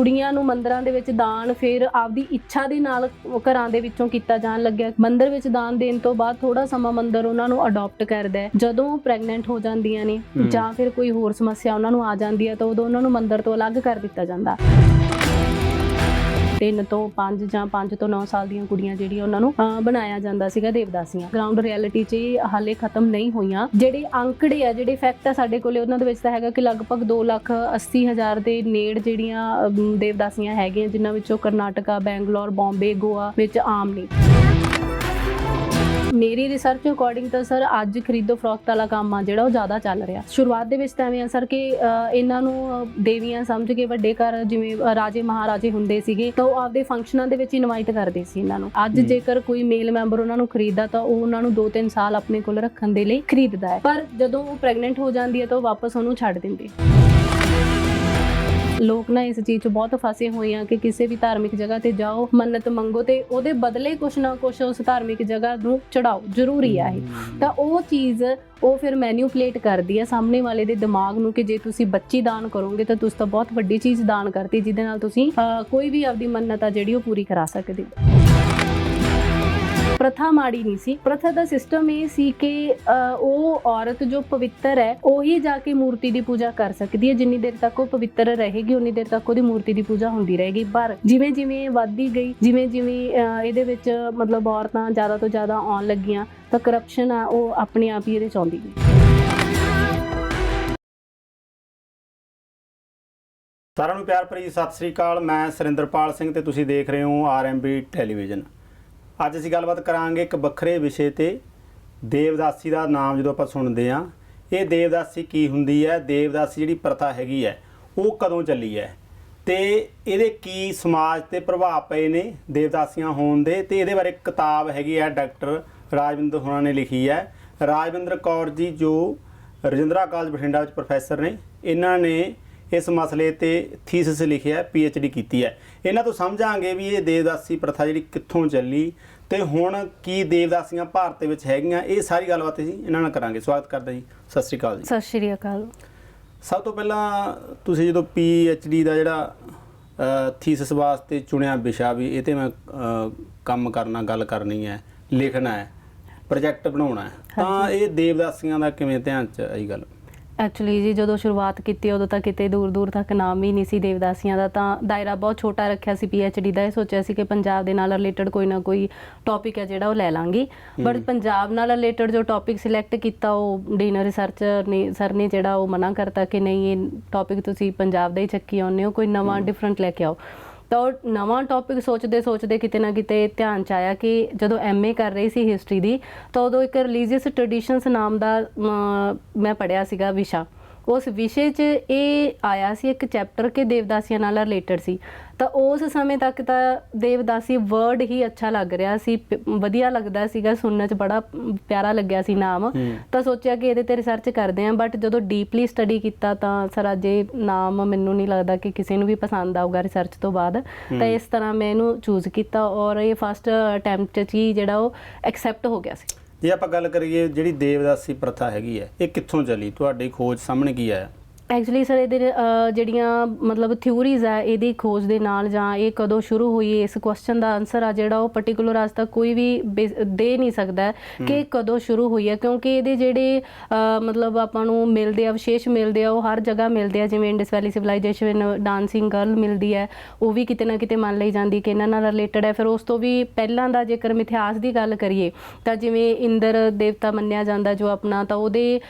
ਕੁੜੀਆਂ ਨੂੰ ਮੰਦਰਾਂ ਦੇ ਵਿੱਚ ਦਾਨ ਫਿਰ ਆਪਦੀ ਇੱਛਾ ਦੇ ਨਾਲ ਘਰਾਂ ਦੇ ਵਿੱਚੋਂ ਕੀਤਾ ਜਾਣ ਲੱਗਿਆ। ਮੰਦਰ ਵਿੱਚ ਦਾਨ ਦੇਣ ਤੋਂ ਬਾਅਦ ਥੋੜਾ ਸਮਾਂ ਮੰਦਰ ਉਹਨਾਂ ਨੂੰ ਅਡਾਪਟ ਕਰਦਾ ਹੈ। ਜਦੋਂ ਪ੍ਰੈਗਨੈਂਟ ਹੋ ਜਾਂਦੀਆਂ ਨੇ। ਜਾਂ ਫਿਰ ਕੋਈ ਹੋਰ ਸਮੱਸਿਆ ਉਹਨਾਂ ਨੂੰ ਆ ਜਾਂਦੀ ਹੈ ਤਾਂ ਉਦੋਂ ਉਹਨਾਂ ਨੂੰ ਮੰਦਰ ਤੋਂ ਅਲੱਗ ਕਰ ਦਿੱਤਾ ਜਾਂਦਾ। ਤਿੰਨ ਤੋਂ 5 ਜਾਂ 5 ਤੋਂ 9 ਸਾਲ ਦੀਆਂ ਕੁੜੀਆਂ ਜਿਹੜੀਆਂ ਉਹਨਾਂ ਨੂੰ ਬਣਾਇਆ ਜਾਂਦਾ ਸੀਗਾ ਦੇਵਦਾਸੀਆਂ। ਗਰਾਊਂਡ ਰਿਐਲਿਟੀ 'ਚ ਹਾਲੇ ਖਤਮ ਨਹੀਂ ਹੋਈਆਂ। ਜਿਹੜੇ ਅੰਕੜੇ ਆ, ਜਿਹੜੇ ਫੈਕਟ ਆ ਸਾਡੇ ਕੋਲੇ, ਉਹਨਾਂ ਦੇ ਵਿੱਚ ਤਾਂ ਹੈਗਾ ਕਿ ਲਗਭਗ 2 ਲੱਖ 80 ਹਜ਼ਾਰ ਦੇ ਨੇੜ ਜਿਹੜੀਆਂ ਦੇਵਦਾਸੀਆਂ ਹੈਗੀਆਂ, ਜਿਨ੍ਹਾਂ ਵਿੱਚੋਂ ਕਰਨਾਟਕਾ, ਬੈਂਗਲੌਰ, ਬੰਬੇ, ਗੋਆ ਵਿੱਚ ਆਮ ਨੇ। ਮੇਰੀ ਰਿਸਰਚ ਅਕੋਰਡਿੰਗ ਤਾਂ ਸਰ ਅੱਜ ਖਰੀਦੋ ਫਰੋਖਤ ਵਾਲਾ ਕੰਮ ਆ ਜਿਹੜਾ ਉਹ ਜ਼ਿਆਦਾ ਚੱਲ ਰਿਹਾ। ਸ਼ੁਰੂਆਤ ਦੇ ਵਿੱਚ ਤਾਂ ਐਵੇਂ ਆ ਸਰ ਕਿ ਇਹਨਾਂ ਨੂੰ ਦੇਵੀਆਂ ਸਮਝ ਕੇ ਵੱਡੇ ਘਰ ਜਿਵੇਂ ਰਾਜੇ ਮਹਾਰਾਜੇ ਹੁੰਦੇ ਸੀਗੇ ਤਾਂ ਉਹ ਆਪਦੇ ਫੰਕਸ਼ਨਾਂ ਦੇ ਵਿੱਚ ਇਨਵਾਈਟ ਕਰਦੇ ਸੀ ਇਹਨਾਂ ਨੂੰ। ਅੱਜ। ਜੇਕਰ ਕੋਈ ਮੇਲ ਮੈਂਬਰ ਉਹਨਾਂ ਨੂੰ ਖਰੀਦਦਾ ਤਾਂ ਉਹ ਉਹਨਾਂ ਨੂੰ 2-3 ਸਾਲ ਆਪਣੇ ਕੋਲ ਰੱਖਣ ਦੇ ਲਈ ਖਰੀਦਦਾ ਹੈ। ਪਰ ਜਦੋਂ ਉਹ ਪ੍ਰੈਗਨੈਂਟ ਹੋ ਜਾਂਦੀ ਹੈ ਤਾਂ ਉਹ ਵਾਪਸ ਉਹਨੂੰ ਛੱਡ ਦਿੰਦੇ। ਲੋਕ ਨਾ ਇਸ ਚੀਜ਼ 'ਚ ਬਹੁਤ ਫਸੇ ਹੋਏ ਆ ਕਿ ਕਿਸੇ ਵੀ ਧਾਰਮਿਕ ਜਗ੍ਹਾ ਤੇ ਜਾਓ, ਮੰਨਤ ਮੰਗੋ ਤੇ ਉਹਦੇ ਬਦਲੇ ਕੁਛ ਨਾ ਕੁਛ ਉਸ ਧਾਰਮਿਕ ਜਗ੍ਹਾ ਨੂੰ ਚੜਾਓ, ਜ਼ਰੂਰੀ ਆ ਇਹ। ਤਾਂ ਉਹ ਚੀਜ਼ ਉਹ ਫਿਰ ਮੈਨੂਪਲੇਟ ਕਰਦੀ ਹੈ ਸਾਹਮਣੇ ਵਾਲੇ ਦੇ ਦਿਮਾਗ ਨੂੰ ਕਿ ਜੇ ਤੁਸੀਂ ਬੱਚੀ ਦਾਨ ਕਰੋਗੇ ਤਾਂ ਤੁਸੀਂ ਤਾਂ ਬਹੁਤ ਵੱਡੀ ਚੀਜ਼ ਦਾਨ ਕਰਤੀ, ਜਿਹਦੇ ਨਾਲ ਤੁਸੀਂ ਕੋਈ ਵੀ ਆਪਦੀ ਮੰਨਤ ਆ ਜਿਹੜੀ ਉਹ ਪੂਰੀ ਕਰਾ ਸਕਦੇ ਹੋ। ਪ੍ਰਥਾ ਮਾੜੀ ਨਹੀਂ ਸੀ। ਪ੍ਰਥਾ ਦਾ ਸਿਸਟਮ ਇਹ ਸੀ ਕਿ ਉਹ ਔਰਤ ਜੋ ਪਵਿੱਤਰ ਹੈ, ਉਹੀ ਜਾ ਕੇ ਮੂਰਤੀ ਦੀ ਪੂਜਾ ਕਰ ਸਕਦੀ ਹੈ। ਜਿੰਨੀ ਦੇਰ ਤੱਕ ਉਹ ਪਵਿੱਤਰ ਰਹੇਗੀ, ਉਨੀ ਦੇਰ ਤੱਕ ਉਹਦੀ ਮੂਰਤੀ ਦੀ ਪੂਜਾ ਹੁੰਦੀ ਰਹੇਗੀ। ਪਰ ਜਿਵੇਂ ਜਿਵੇਂ ਵੱਧਦੀ ਗਈ, ਜਿਵੇਂ ਜਿਵੇਂ ਇਹਦੇ ਵਿੱਚ ਮਤਲਬ ਔਰਤਾਂ ਜ਼ਿਆਦਾ ਤੋਂ ਜ਼ਿਆਦਾ ਆਉਣ ਲੱਗੀਆਂ, ਤਾਂ ਕਰਪਸ਼ਨ ਆ, ਉਹ ਆਪਣੇ ਆਪ ਹੀ ਇਹਦੇ ਚ ਆਉਂਦੀ ਗਈ। ਸਾਰਿਆਂ ਨੂੰ ਪਿਆਰ ਭਰੀ ਸਤਿ ਸ੍ਰੀ ਅਕਾਲ। ਮੈਂ ਸੁਰਿੰਦਰਪਾਲ ਸਿੰਘ ਤੇ ਤੁਸੀਂ ਦੇਖ ਰਹੇ ਹੋ ਆਰਐਮਬੀ ਟੈਲੀਵਿਜ਼ਨ। ਅੱਜ ਅਸੀਂ ਗੱਲਬਾਤ ਕਰਾਂਗੇ ਇੱਕ ਵੱਖਰੇ ਵਿਸ਼ੇ ਤੇ ਦੇਵਦਾਸੀ ਦਾ ਨਾਮ ਜਦੋਂ ਆਪਾਂ ਸੁਣਦੇ ਆ ਇਹ ਦੇਵਦਾਸੀ ਕੀ ਹੁੰਦੀ ਹੈ? ਦੇਵਦਾਸੀ ਜਿਹੜੀ ਪ੍ਰਥਾ ਹੈਗੀ ਹੈ, ਉਹ ਕਦੋਂ ਚੱਲੀ ਹੈ? ਤੇ ਇਹਦੇ ਕੀ ਸਮਾਜ ਤੇ ਪ੍ਰਭਾਵ ਪਏ ਨੇ ਦੇਵਦਾਸੀਆਂ ਹੋਣ ਦੇ? ਤੇ ਇਹਦੇ ਬਾਰੇ ਕਿਤਾਬ ਹੈਗੀ ਹੈ ਡਾਕਟਰ ਰਾਜਵਿੰਦਰ ਹੋਣਾ ਨੇ ਲਿਖੀ ਹੈ। ਰਾਜਵਿੰਦਰ ਕੌਰ ਜੀ ਜੋ ਰਜਿੰਦਰਾ ਕਾਲਜ ਬਠਿੰਡਾ ਵਿੱਚ ਪ੍ਰੋਫੈਸਰ ਨੇ, ਇਹਨਾਂ ਨੇ ਇਸ ਮਸਲੇ ਤੇ ਥੀਸਿਸ ਲਿਖਿਆ ਪੀ ਡੀ ਕੀਤੀ ਹੈ। ਇਹਨਾਂ ਤੋਂ ਸਮਝਾਂਗੇ ਵੀ ਇਹ ਦੇਵਦਾਸੀ ਪ੍ਰਥਾ ਜਿਹੜੀ ਕਿੱਥੋਂ ਚੱਲੀ ਤੇ ਹੁਣ ਕੀ ਦੇਵਦਾਸੀਆਂ ਭਾਰਤ ਵਿੱਚ ਹੈਗੀਆਂ ਇਹ ਸਾਰੀ ਗੱਲਬਾਤ ਅਸੀਂ ਇਹਨਾਂ ਨਾਲ ਕਰਾਂਗੇ। ਸਵਾਗਤ ਕਰਦਾ ਜੀ। ਸਤਿ ਸ੍ਰੀ ਅਕਾਲ ਜੀ। ਸਤਿ ਸ਼੍ਰੀ ਅਕਾਲ। ਸਭ ਤੋਂ ਪਹਿਲਾਂ ਤੁਸੀਂ ਜਦੋਂ ਪੀ ਡੀ ਦਾ ਜਿਹੜਾ ਥੀਸਿਸ ਵਾਸਤੇ ਚੁਣਿਆ ਵਿਸ਼ਾ ਵੀ ਇਹ ਤੇ ਮੈਂ ਕੰਮ ਕਰਨਾ ਗੱਲ ਕਰਨੀ ਹੈ ਲਿਖਣਾ ਹੈ ਪ੍ਰੋਜੈਕਟ ਬਣਾਉਣਾ ਹੈ ਤਾਂ ਇਹ ਦੇਵਦਾਸੀਆਂ ਦਾ ਕਿਵੇਂ ਧਿਆਨ ਚ ਆਈ ਗੱਲ? ਐਕਚੁਅਲੀ ਜੀ ਜਦੋਂ ਸ਼ੁਰੂਆਤ ਕੀਤੀ ਉਦੋਂ ਤਾਂ ਕਿਤੇ ਦੂਰ ਦੂਰ ਤੱਕ ਨਾਮ ਹੀ ਨਹੀਂ ਸੀ ਦੇਵਦਾਸੀਆਂ ਦਾ ਤਾਂ ਦਾਇਰਾ ਬਹੁਤ ਛੋਟਾ ਰੱਖਿਆ ਸੀ ਡੀ ਦਾ। ਇਹ ਸੋਚਿਆ ਸੀ ਕਿ ਪੰਜਾਬ ਦੇ ਨਾਲ ਰਿਲੇਟਡ ਕੋਈ ਨਾ ਕੋਈ ਟੌਪਿਕ ਹੈ ਜਿਹੜਾ ਉਹ ਲੈ ਲਾਂਗੀ। ਬਟ ਪੰਜਾਬ ਨਾਲ ਰਿਲੇਟਡ ਜੋ ਟੌਪਿਕ ਸਿਲੈਕਟ ਕੀਤਾ ਉਹ ਡੀਨਰ ਰਿਸਰਚਰ ਨੇ ਸਰ ਨੇ ਜਿਹੜਾ ਉਹ ਮਨਾ ਕਰਤਾ ਕਿ ਨਹੀਂ ਇਹ ਟੌਪਿਕ ਤੁਸੀਂ ਪੰਜਾਬ ਦਾ ਹੀ ਚੱਕੀ ਆਉਂਦੇ ਹੋ ਕੋਈ ਨਵਾਂ ਡਿਫਰੈਂਟ ਲੈ ਕੇ ਆਓ। ਤਾਂ ਉਹ ਨਵਾਂ ਟੌਪਿਕ ਸੋਚਦੇ ਸੋਚਦੇ ਕਿਤੇ ਨਾ ਕਿਤੇ ਧਿਆਨ ਚ ਆਇਆ ਕਿ ਜਦੋਂ ਐਮਏ ਕਰ ਰਹੀ ਸੀ ਹਿਸਟਰੀ ਦੀ, ਤਾਂ ਉਦੋਂ ਇੱਕ ਰਿਲੀਜੀਅਸ ਟ੍ਰੈਡੀਸ਼ਨਸ ਨਾਮ ਦਾ ਮੈਂ ਪੜਿਆ ਸੀਗਾ ਵਿਸ਼ਾ। ਉਸ ਵਿਸ਼ੇ 'ਚ ਇਹ ਆਇਆ ਸੀ ਇੱਕ ਚੈਪਟਰ ਕਿ ਦੇਵਦਾਸੀਆਂ ਨਾਲ ਰਿਲੇਟਡ ਸੀ। ਤਾਂ ਉਸ ਸਮੇਂ ਤੱਕ ਤਾਂ ਦੇਵਦਾਸੀ ਵਰਡ ਹੀ ਅੱਛਾ ਲੱਗ ਰਿਹਾ ਸੀ ਵਧੀਆ ਲੱਗਦਾ ਸੀਗਾ ਸੁਣਨ 'ਚ ਬੜਾ ਪਿਆਰਾ ਲੱਗਿਆ ਸੀ ਨਾਮ। ਤਾਂ ਸੋਚਿਆ ਕਿ ਇਹਦੇ ਤੇ ਰਿਸਰਚ ਕਰਦੇ ਆਂ ਬਟ ਜਦੋਂ ਡੀਪਲੀ ਸਟੱਡੀ ਕੀਤਾ ਤਾਂ ਸਰ ਅੱਜ ਇਹ ਨਾਮ ਮੈਨੂੰ ਨਹੀਂ ਲੱਗਦਾ ਕਿ ਕਿਸੇ ਨੂੰ ਵੀ ਪਸੰਦ ਆਊਗਾ ਰਿਸਰਚ ਤੋਂ ਬਾਅਦ। ਤਾਂ ਇਸ ਤਰ੍ਹਾਂ ਮੈਂ ਇਹਨੂੰ ਚੂਜ਼ ਕੀਤਾ ਔਰ ਇਹ ਫਸਟ ਅਟੈਂਪਟ 'ਚ ਹੀ ਜਿਹੜਾ ਉਹ ਐਕਸੈਪਟ ਹੋ ਗਿਆ ਸੀ। ਜੇ ਆਪਾਂ ਗੱਲ ਕਰੀਏ ਜਿਹੜੀ ਦੇਵਦਾਸੀ ਪ੍ਰਥਾ ਹੈਗੀ ਹੈ, ਇਹ ਕਿੱਥੋਂ ਚੱਲੀ? ਤੁਹਾਡੀ ਖੋਜ ਸਾਹਮਣੇ ਕੀ ਆਇਆ? ਐਕਚੁਅਲੀ ਸਰ ਇਹਦੇ ਜਿਹੜੀਆਂ ਮਤਲਬ ਥਿਊਰੀਜ਼ ਆ ਇਹਦੀ ਖੋਜ ਦੇ ਨਾਲ ਜਾਂ ਇਹ ਕਦੋਂ ਸ਼ੁਰੂ ਹੋਈ ਇਸ ਕੁਐਸਚਨ ਦਾ ਆਨਸਰ ਆ ਜਿਹੜਾ ਉਹ ਪਾਰਟਿਕੂਲਰ ਅੱਜ ਤੱਕ ਕੋਈ ਵੀ ਦੇ ਨਹੀਂ ਸਕਦਾ ਕਿ ਕਦੋਂ ਸ਼ੁਰੂ ਹੋਈ ਹੈ ਕਿਉਂਕਿ ਇਹਦੇ ਜਿਹੜੇ ਮਤਲਬ ਆਪਾਂ ਨੂੰ ਮਿਲਦੇ ਆ ਵਿਸ਼ੇਸ਼ ਮਿਲਦੇ ਆ ਉਹ ਹਰ ਜਗ੍ਹਾ ਮਿਲਦੇ ਆ ਜਿਵੇਂ Indus valley civilisation dancing girl ਮਿਲਦੀ ਹੈ ਉਹ ਵੀ ਕਿਤੇ ਨਾ ਕਿਤੇ ਮੰਨ ਲਈ ਜਾਂਦੀ ਕਿ ਇਹਨਾਂ ਨਾਲ ਰਿਲੇਟਡ ਹੈ। ਫਿਰ ਉਸ ਤੋਂ ਵੀ ਪਹਿਲਾਂ ਦਾ ਜੇਕਰ ਮਿਥਿਹਾਸ ਦੀ ਗੱਲ ਕਰੀਏ ਤਾਂ ਜਿਵੇਂ ਇੰਦਰ ਦੇਵਤਾ ਮੰਨਿਆ ਜਾਂਦਾ ਜੋ ਆਪਣਾ ਤਾਂ ਉਹਦੇ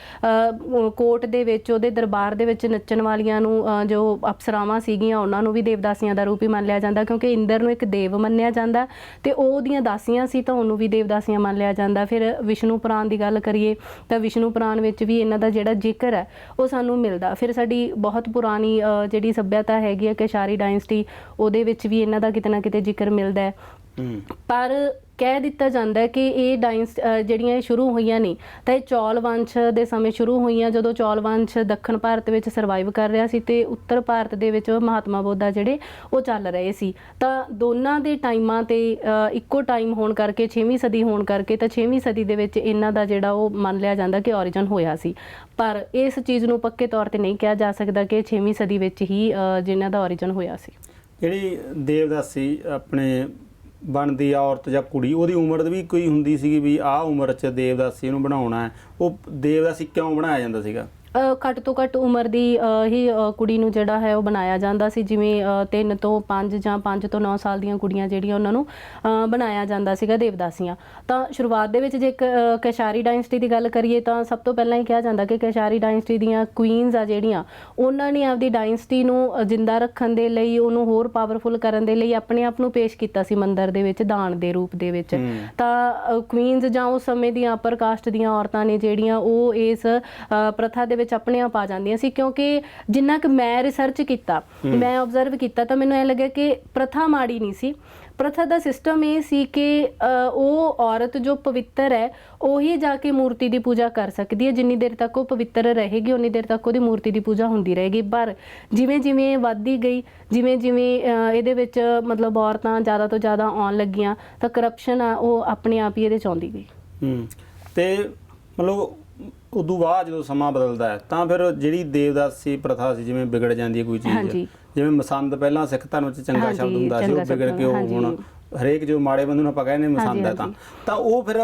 ਕੋਰਟ ਦੇ ਵਿੱਚ ਉਹਦੇ ਦਰਬਾਰ ਦੇ ਵਿੱਚ ਨੱਚਣ ਵਾਲੀਆਂ ਨੂੰ ਜੋ ਅਪਸਰਾਵਾਂ ਸੀਗੀਆਂ ਉਹਨਾਂ ਨੂੰ ਵੀ ਦੇਵਦਾਸੀਆਂ ਦਾ ਰੂਪ ਹੀ ਮੰਨ ਲਿਆ ਜਾਂਦਾ ਕਿਉਂਕਿ ਇੰਦਰ ਨੂੰ ਇੱਕ ਦੇਵ ਮੰਨਿਆ ਜਾਂਦਾ ਤੇ ਉਹ ਉਹਦੀਆਂ ਦਾਸੀਆਂ ਸੀ ਤਾਂ ਉਹਨੂੰ ਵੀ ਦੇਵਦਾਸੀਆਂ ਮੰਨ ਲਿਆ ਜਾਂਦਾ। ਫਿਰ ਵਿਸ਼ਨੂੰ ਪੁਰਾਣ ਦੀ ਗੱਲ ਕਰੀਏ ਤਾਂ ਵਿਸ਼ਨੂੰ ਪੁਰਾਣ ਵਿੱਚ ਵੀ ਇਹਨਾਂ ਦਾ ਜਿਹੜਾ ਜ਼ਿਕਰ ਹੈ ਉਹ ਸਾਨੂੰ ਮਿਲਦਾ। ਫਿਰ ਸਾਡੀ ਬਹੁਤ ਪੁਰਾਣੀ ਅਹ, ਜਿਹੜੀ ਸੱਭਿਅਤਾ ਹੈਗੀ ਹੈ ਕੇਸ਼ਾਰੀ ਡਾਇਨਸਟੀ ਉਹਦੇ ਵਿੱਚ ਵੀ ਇਹਨਾਂ ਦਾ ਕਿਤੇ ਨਾ ਕਿਤੇ ਜ਼ਿਕਰ ਮਿਲਦਾ ਹੂੰ। ਪਰ ਕਹਿ ਦਿੱਤਾ ਜਾਂਦਾ ਹੈ ਕਿ ਇਹ ਡਾਇਨਸ ਜਿਹੜੀਆਂ ਇਹ ਸ਼ੁਰੂ ਹੋਈਆਂ ਨੇ ਤਾਂ ਇਹ ਚੌਲ ਵੰਸ਼ ਦੇ ਸਮੇਂ ਸ਼ੁਰੂ ਹੋਈਆਂ ਜਦੋਂ ਚੌਲ ਵੰਸ਼ ਦੱਖਣ ਭਾਰਤ ਵਿੱਚ ਸਰਵਾਈਵ ਕਰ ਰਿਹਾ ਸੀ ਤੇ ਉੱਤਰ ਭਾਰਤ ਦੇ ਵਿੱਚ ਮਹਾਤਮਾ ਬੋਧਾ ਜਿਹੜੇ ਉਹ ਚੱਲ ਰਹੇ ਸੀ। ਤਾਂ ਦੋਨਾਂ ਦੇ ਟਾਈਮਾਂ ਤੇ ਇੱਕੋ ਟਾਈਮ ਹੋਣ ਕਰਕੇ 6ਵੀਂ ਸਦੀ ਹੋਣ ਕਰਕੇ ਤਾਂ 6ਵੀਂ ਸਦੀ ਦੇ ਵਿੱਚ ਇਹਨਾਂ ਦਾ ਜਿਹੜਾ ਉਹ ਮੰਨ ਲਿਆ ਜਾਂਦਾ ਕਿ origin ਹੋਇਆ ਸੀ। ਪਰ ਇਸ ਚੀਜ਼ ਨੂੰ ਪੱਕੇ ਤੌਰ ਤੇ ਨਹੀਂ ਕਿਹਾ ਜਾ ਸਕਦਾ ਕਿ 6ਵੀਂ ਸਦੀ ਵਿੱਚ ਹੀ ਅਹ, ਜਿਨ੍ਹਾਂ ਦਾ origin ਹੋਇਆ ਸੀ। ਜਿਹੜੀ ਦੇਵਦਾਸੀ ਆਪਣੇ ਬਣਦੀ ਆ ਔਰਤ ਜਾਂ ਕੁੜੀ, ਉਹਦੀ ਉਮਰ ਵੀ ਕੋਈ ਹੁੰਦੀ ਸੀਗੀ ਵੀ ਆਹ ਉਮਰ 'ਚ ਦੇਵਦਾਸੀ ਨੂੰ ਬਣਾਉਣਾ ਹੈ। ਉਹ ਦੇਵਦਾਸੀ ਕਿਉਂ ਬਣਾਇਆ ਜਾਂਦਾ ਸੀਗਾ? ਘੱਟ ਤੋਂ ਘੱਟ ਉਮਰ ਦੀ ਹੀ ਕੁੜੀ ਨੂੰ ਜਿਹੜਾ ਹੈ ਉਹ ਬਣਾਇਆ ਜਾਂਦਾ ਸੀ ਜਿਵੇਂ 3 ਤੋਂ 5 ਜਾਂ 5 ਤੋਂ 9 ਸਾਲ ਦੀਆਂ ਕੁੜੀਆਂ ਜਿਹੜੀਆਂ ਉਹਨਾਂ ਨੂੰ ਬਣਾਇਆ ਜਾਂਦਾ ਸੀਗਾ ਦੇਵਦਾਸੀਆਂ ਤਾਂ ਸ਼ੁਰੂਆਤ ਦੇ ਵਿੱਚ ਜੇ ਕੈਸ਼ਾਰੀ ਡਾਇਨਸਟੀ ਦੀ ਗੱਲ ਕਰੀਏ ਤਾਂ ਸਭ ਤੋਂ ਪਹਿਲਾਂ ਹੀ ਕਿਹਾ ਜਾਂਦਾ ਕਿ ਕੈਸ਼ਾਰੀ ਡਾਇਨਸਟੀ ਦੀਆਂ ਕੁਈਨਸ ਆ ਜਿਹੜੀਆਂ ਉਹਨਾਂ ਨੇ ਆਪਦੀ ਡਾਇਨਸਟੀ ਨੂੰ ਜਿੰਦਾ ਰੱਖਣ ਦੇ ਲਈ ਉਹਨੂੰ ਹੋਰ ਪਾਵਰਫੁਲ ਕਰਨ ਦੇ ਲਈ ਆਪਣੇ ਆਪ ਨੂੰ ਪੇਸ਼ ਕੀਤਾ ਸੀ ਮੰਦਿਰ ਦੇ ਵਿੱਚ ਦਾਨ ਦੇ ਰੂਪ ਦੇ ਵਿੱਚ। ਤਾਂ ਕੁਈਨਸ ਜਾਂ ਉਸ ਸਮੇਂ ਦੀਆਂ ਅਪਰ ਕਾਸਟ ਦੀਆਂ ਔਰਤਾਂ ਨੇ ਜਿਹੜੀਆਂ ਉਹ ਇਸ ਪ੍ਰਥਾ ਦੇ ਵਿੱਚ ਆਪਣੇ ਆਪ ਆ ਜਾਂਦੀਆਂ ਸੀ ਕਿਉਂਕਿ ਜਿੰਨਾ ਕਿ ਮੈਂ ਰਿਸਰਚ ਕੀਤਾ ਮੈਂ ਆਬਜ਼ਰਵ ਕੀਤਾ ਤਾਂ ਮੈਨੂੰ ਇਹ ਲੱਗਿਆ ਕਿ ਪ੍ਰਥਾ ਮਾੜੀ ਨਹੀਂ ਸੀ। ਪ੍ਰਥਾ ਦਾ ਸਿਸਟਮ ਇਹ ਸੀ ਕਿ ਉਹ ਔਰਤ ਜੋ ਪਵਿੱਤਰ ਹੈ ਉਹੀ ਜਾ ਕੇ ਮੂਰਤੀ ਦੀ ਪੂਜਾ ਕਰ ਸਕਦੀ ਹੈ। ਜਿੰਨੀ ਦੇਰ ਤੱਕ ਉਹ ਪਵਿੱਤਰ ਰਹੇਗੀ ਉਨੀ ਦੇਰ ਤੱਕ ਉਹਦੀ ਮੂਰਤੀ ਦੀ ਪੂਜਾ ਹੁੰਦੀ ਰਹੇਗੀ। ਪਰ ਜਿਵੇਂ ਜਿਵੇਂ ਵੱਧਦੀ ਗਈ ਜਿਵੇਂ ਜਿਵੇਂ ਇਹਦੇ ਵਿੱਚ ਮਤਲਬ ਔਰਤਾਂ ਜ਼ਿਆਦਾ ਤੋਂ ਜ਼ਿਆਦਾ ਆਉਣ ਲੱਗੀਆਂ ਤਾਂ ਕਰਪਸ਼ਨ ਆ ਉਹ ਆਪਣੇ ਆਪ ਹੀ ਇਹਦੇ ਚ ਆਉਂਦੀ ਗਈ। ਹੂੰ। ਤੇ ਮਤਲਬ ਉਦੋਂ ਬਾਅਦ ਜਦੋਂ ਸਮਾਂ ਬਦਲਦਾ ਹੈ ਤਾਂ ਫਿਰ ਜਿਹੜੀ ਦੇਵਦਾਸੀ ਪ੍ਰਥਾ ਸੀ ਜਿਵੇਂ ਵਿਗੜ ਜਾਂਦੀ ਹੈ ਕੋਈ ਚੀਜ਼ ਹਾਂਜੀ। ਜਿਵੇਂ ਮਸੰਦ ਪਹਿਲਾਂ ਸਿੱਖ ਧਰਮ 'ਚ ਚੰਗਾ ਹਾਂਜੀ, ਸ਼ਬਦ ਹੁੰਦਾ ਸੀ ਚੰਗਾ ਉਹ ਵਿਗੜ ਕੇ ਉਹ ਹਾਂਜੀ। ਹੁਣ ਹਰੇਕ ਜੋ ਮਾੜੇ ਬੰਦੇ ਨੂੰ ਆਪਾਂ ਕਹਿੰਦੇ ਮਸੰਦ ਹਾਂਜੀ, ਹੈ ਤਾਂ ਹਾਂਜੀ। ਤਾਂ ਉਹ ਫਿਰ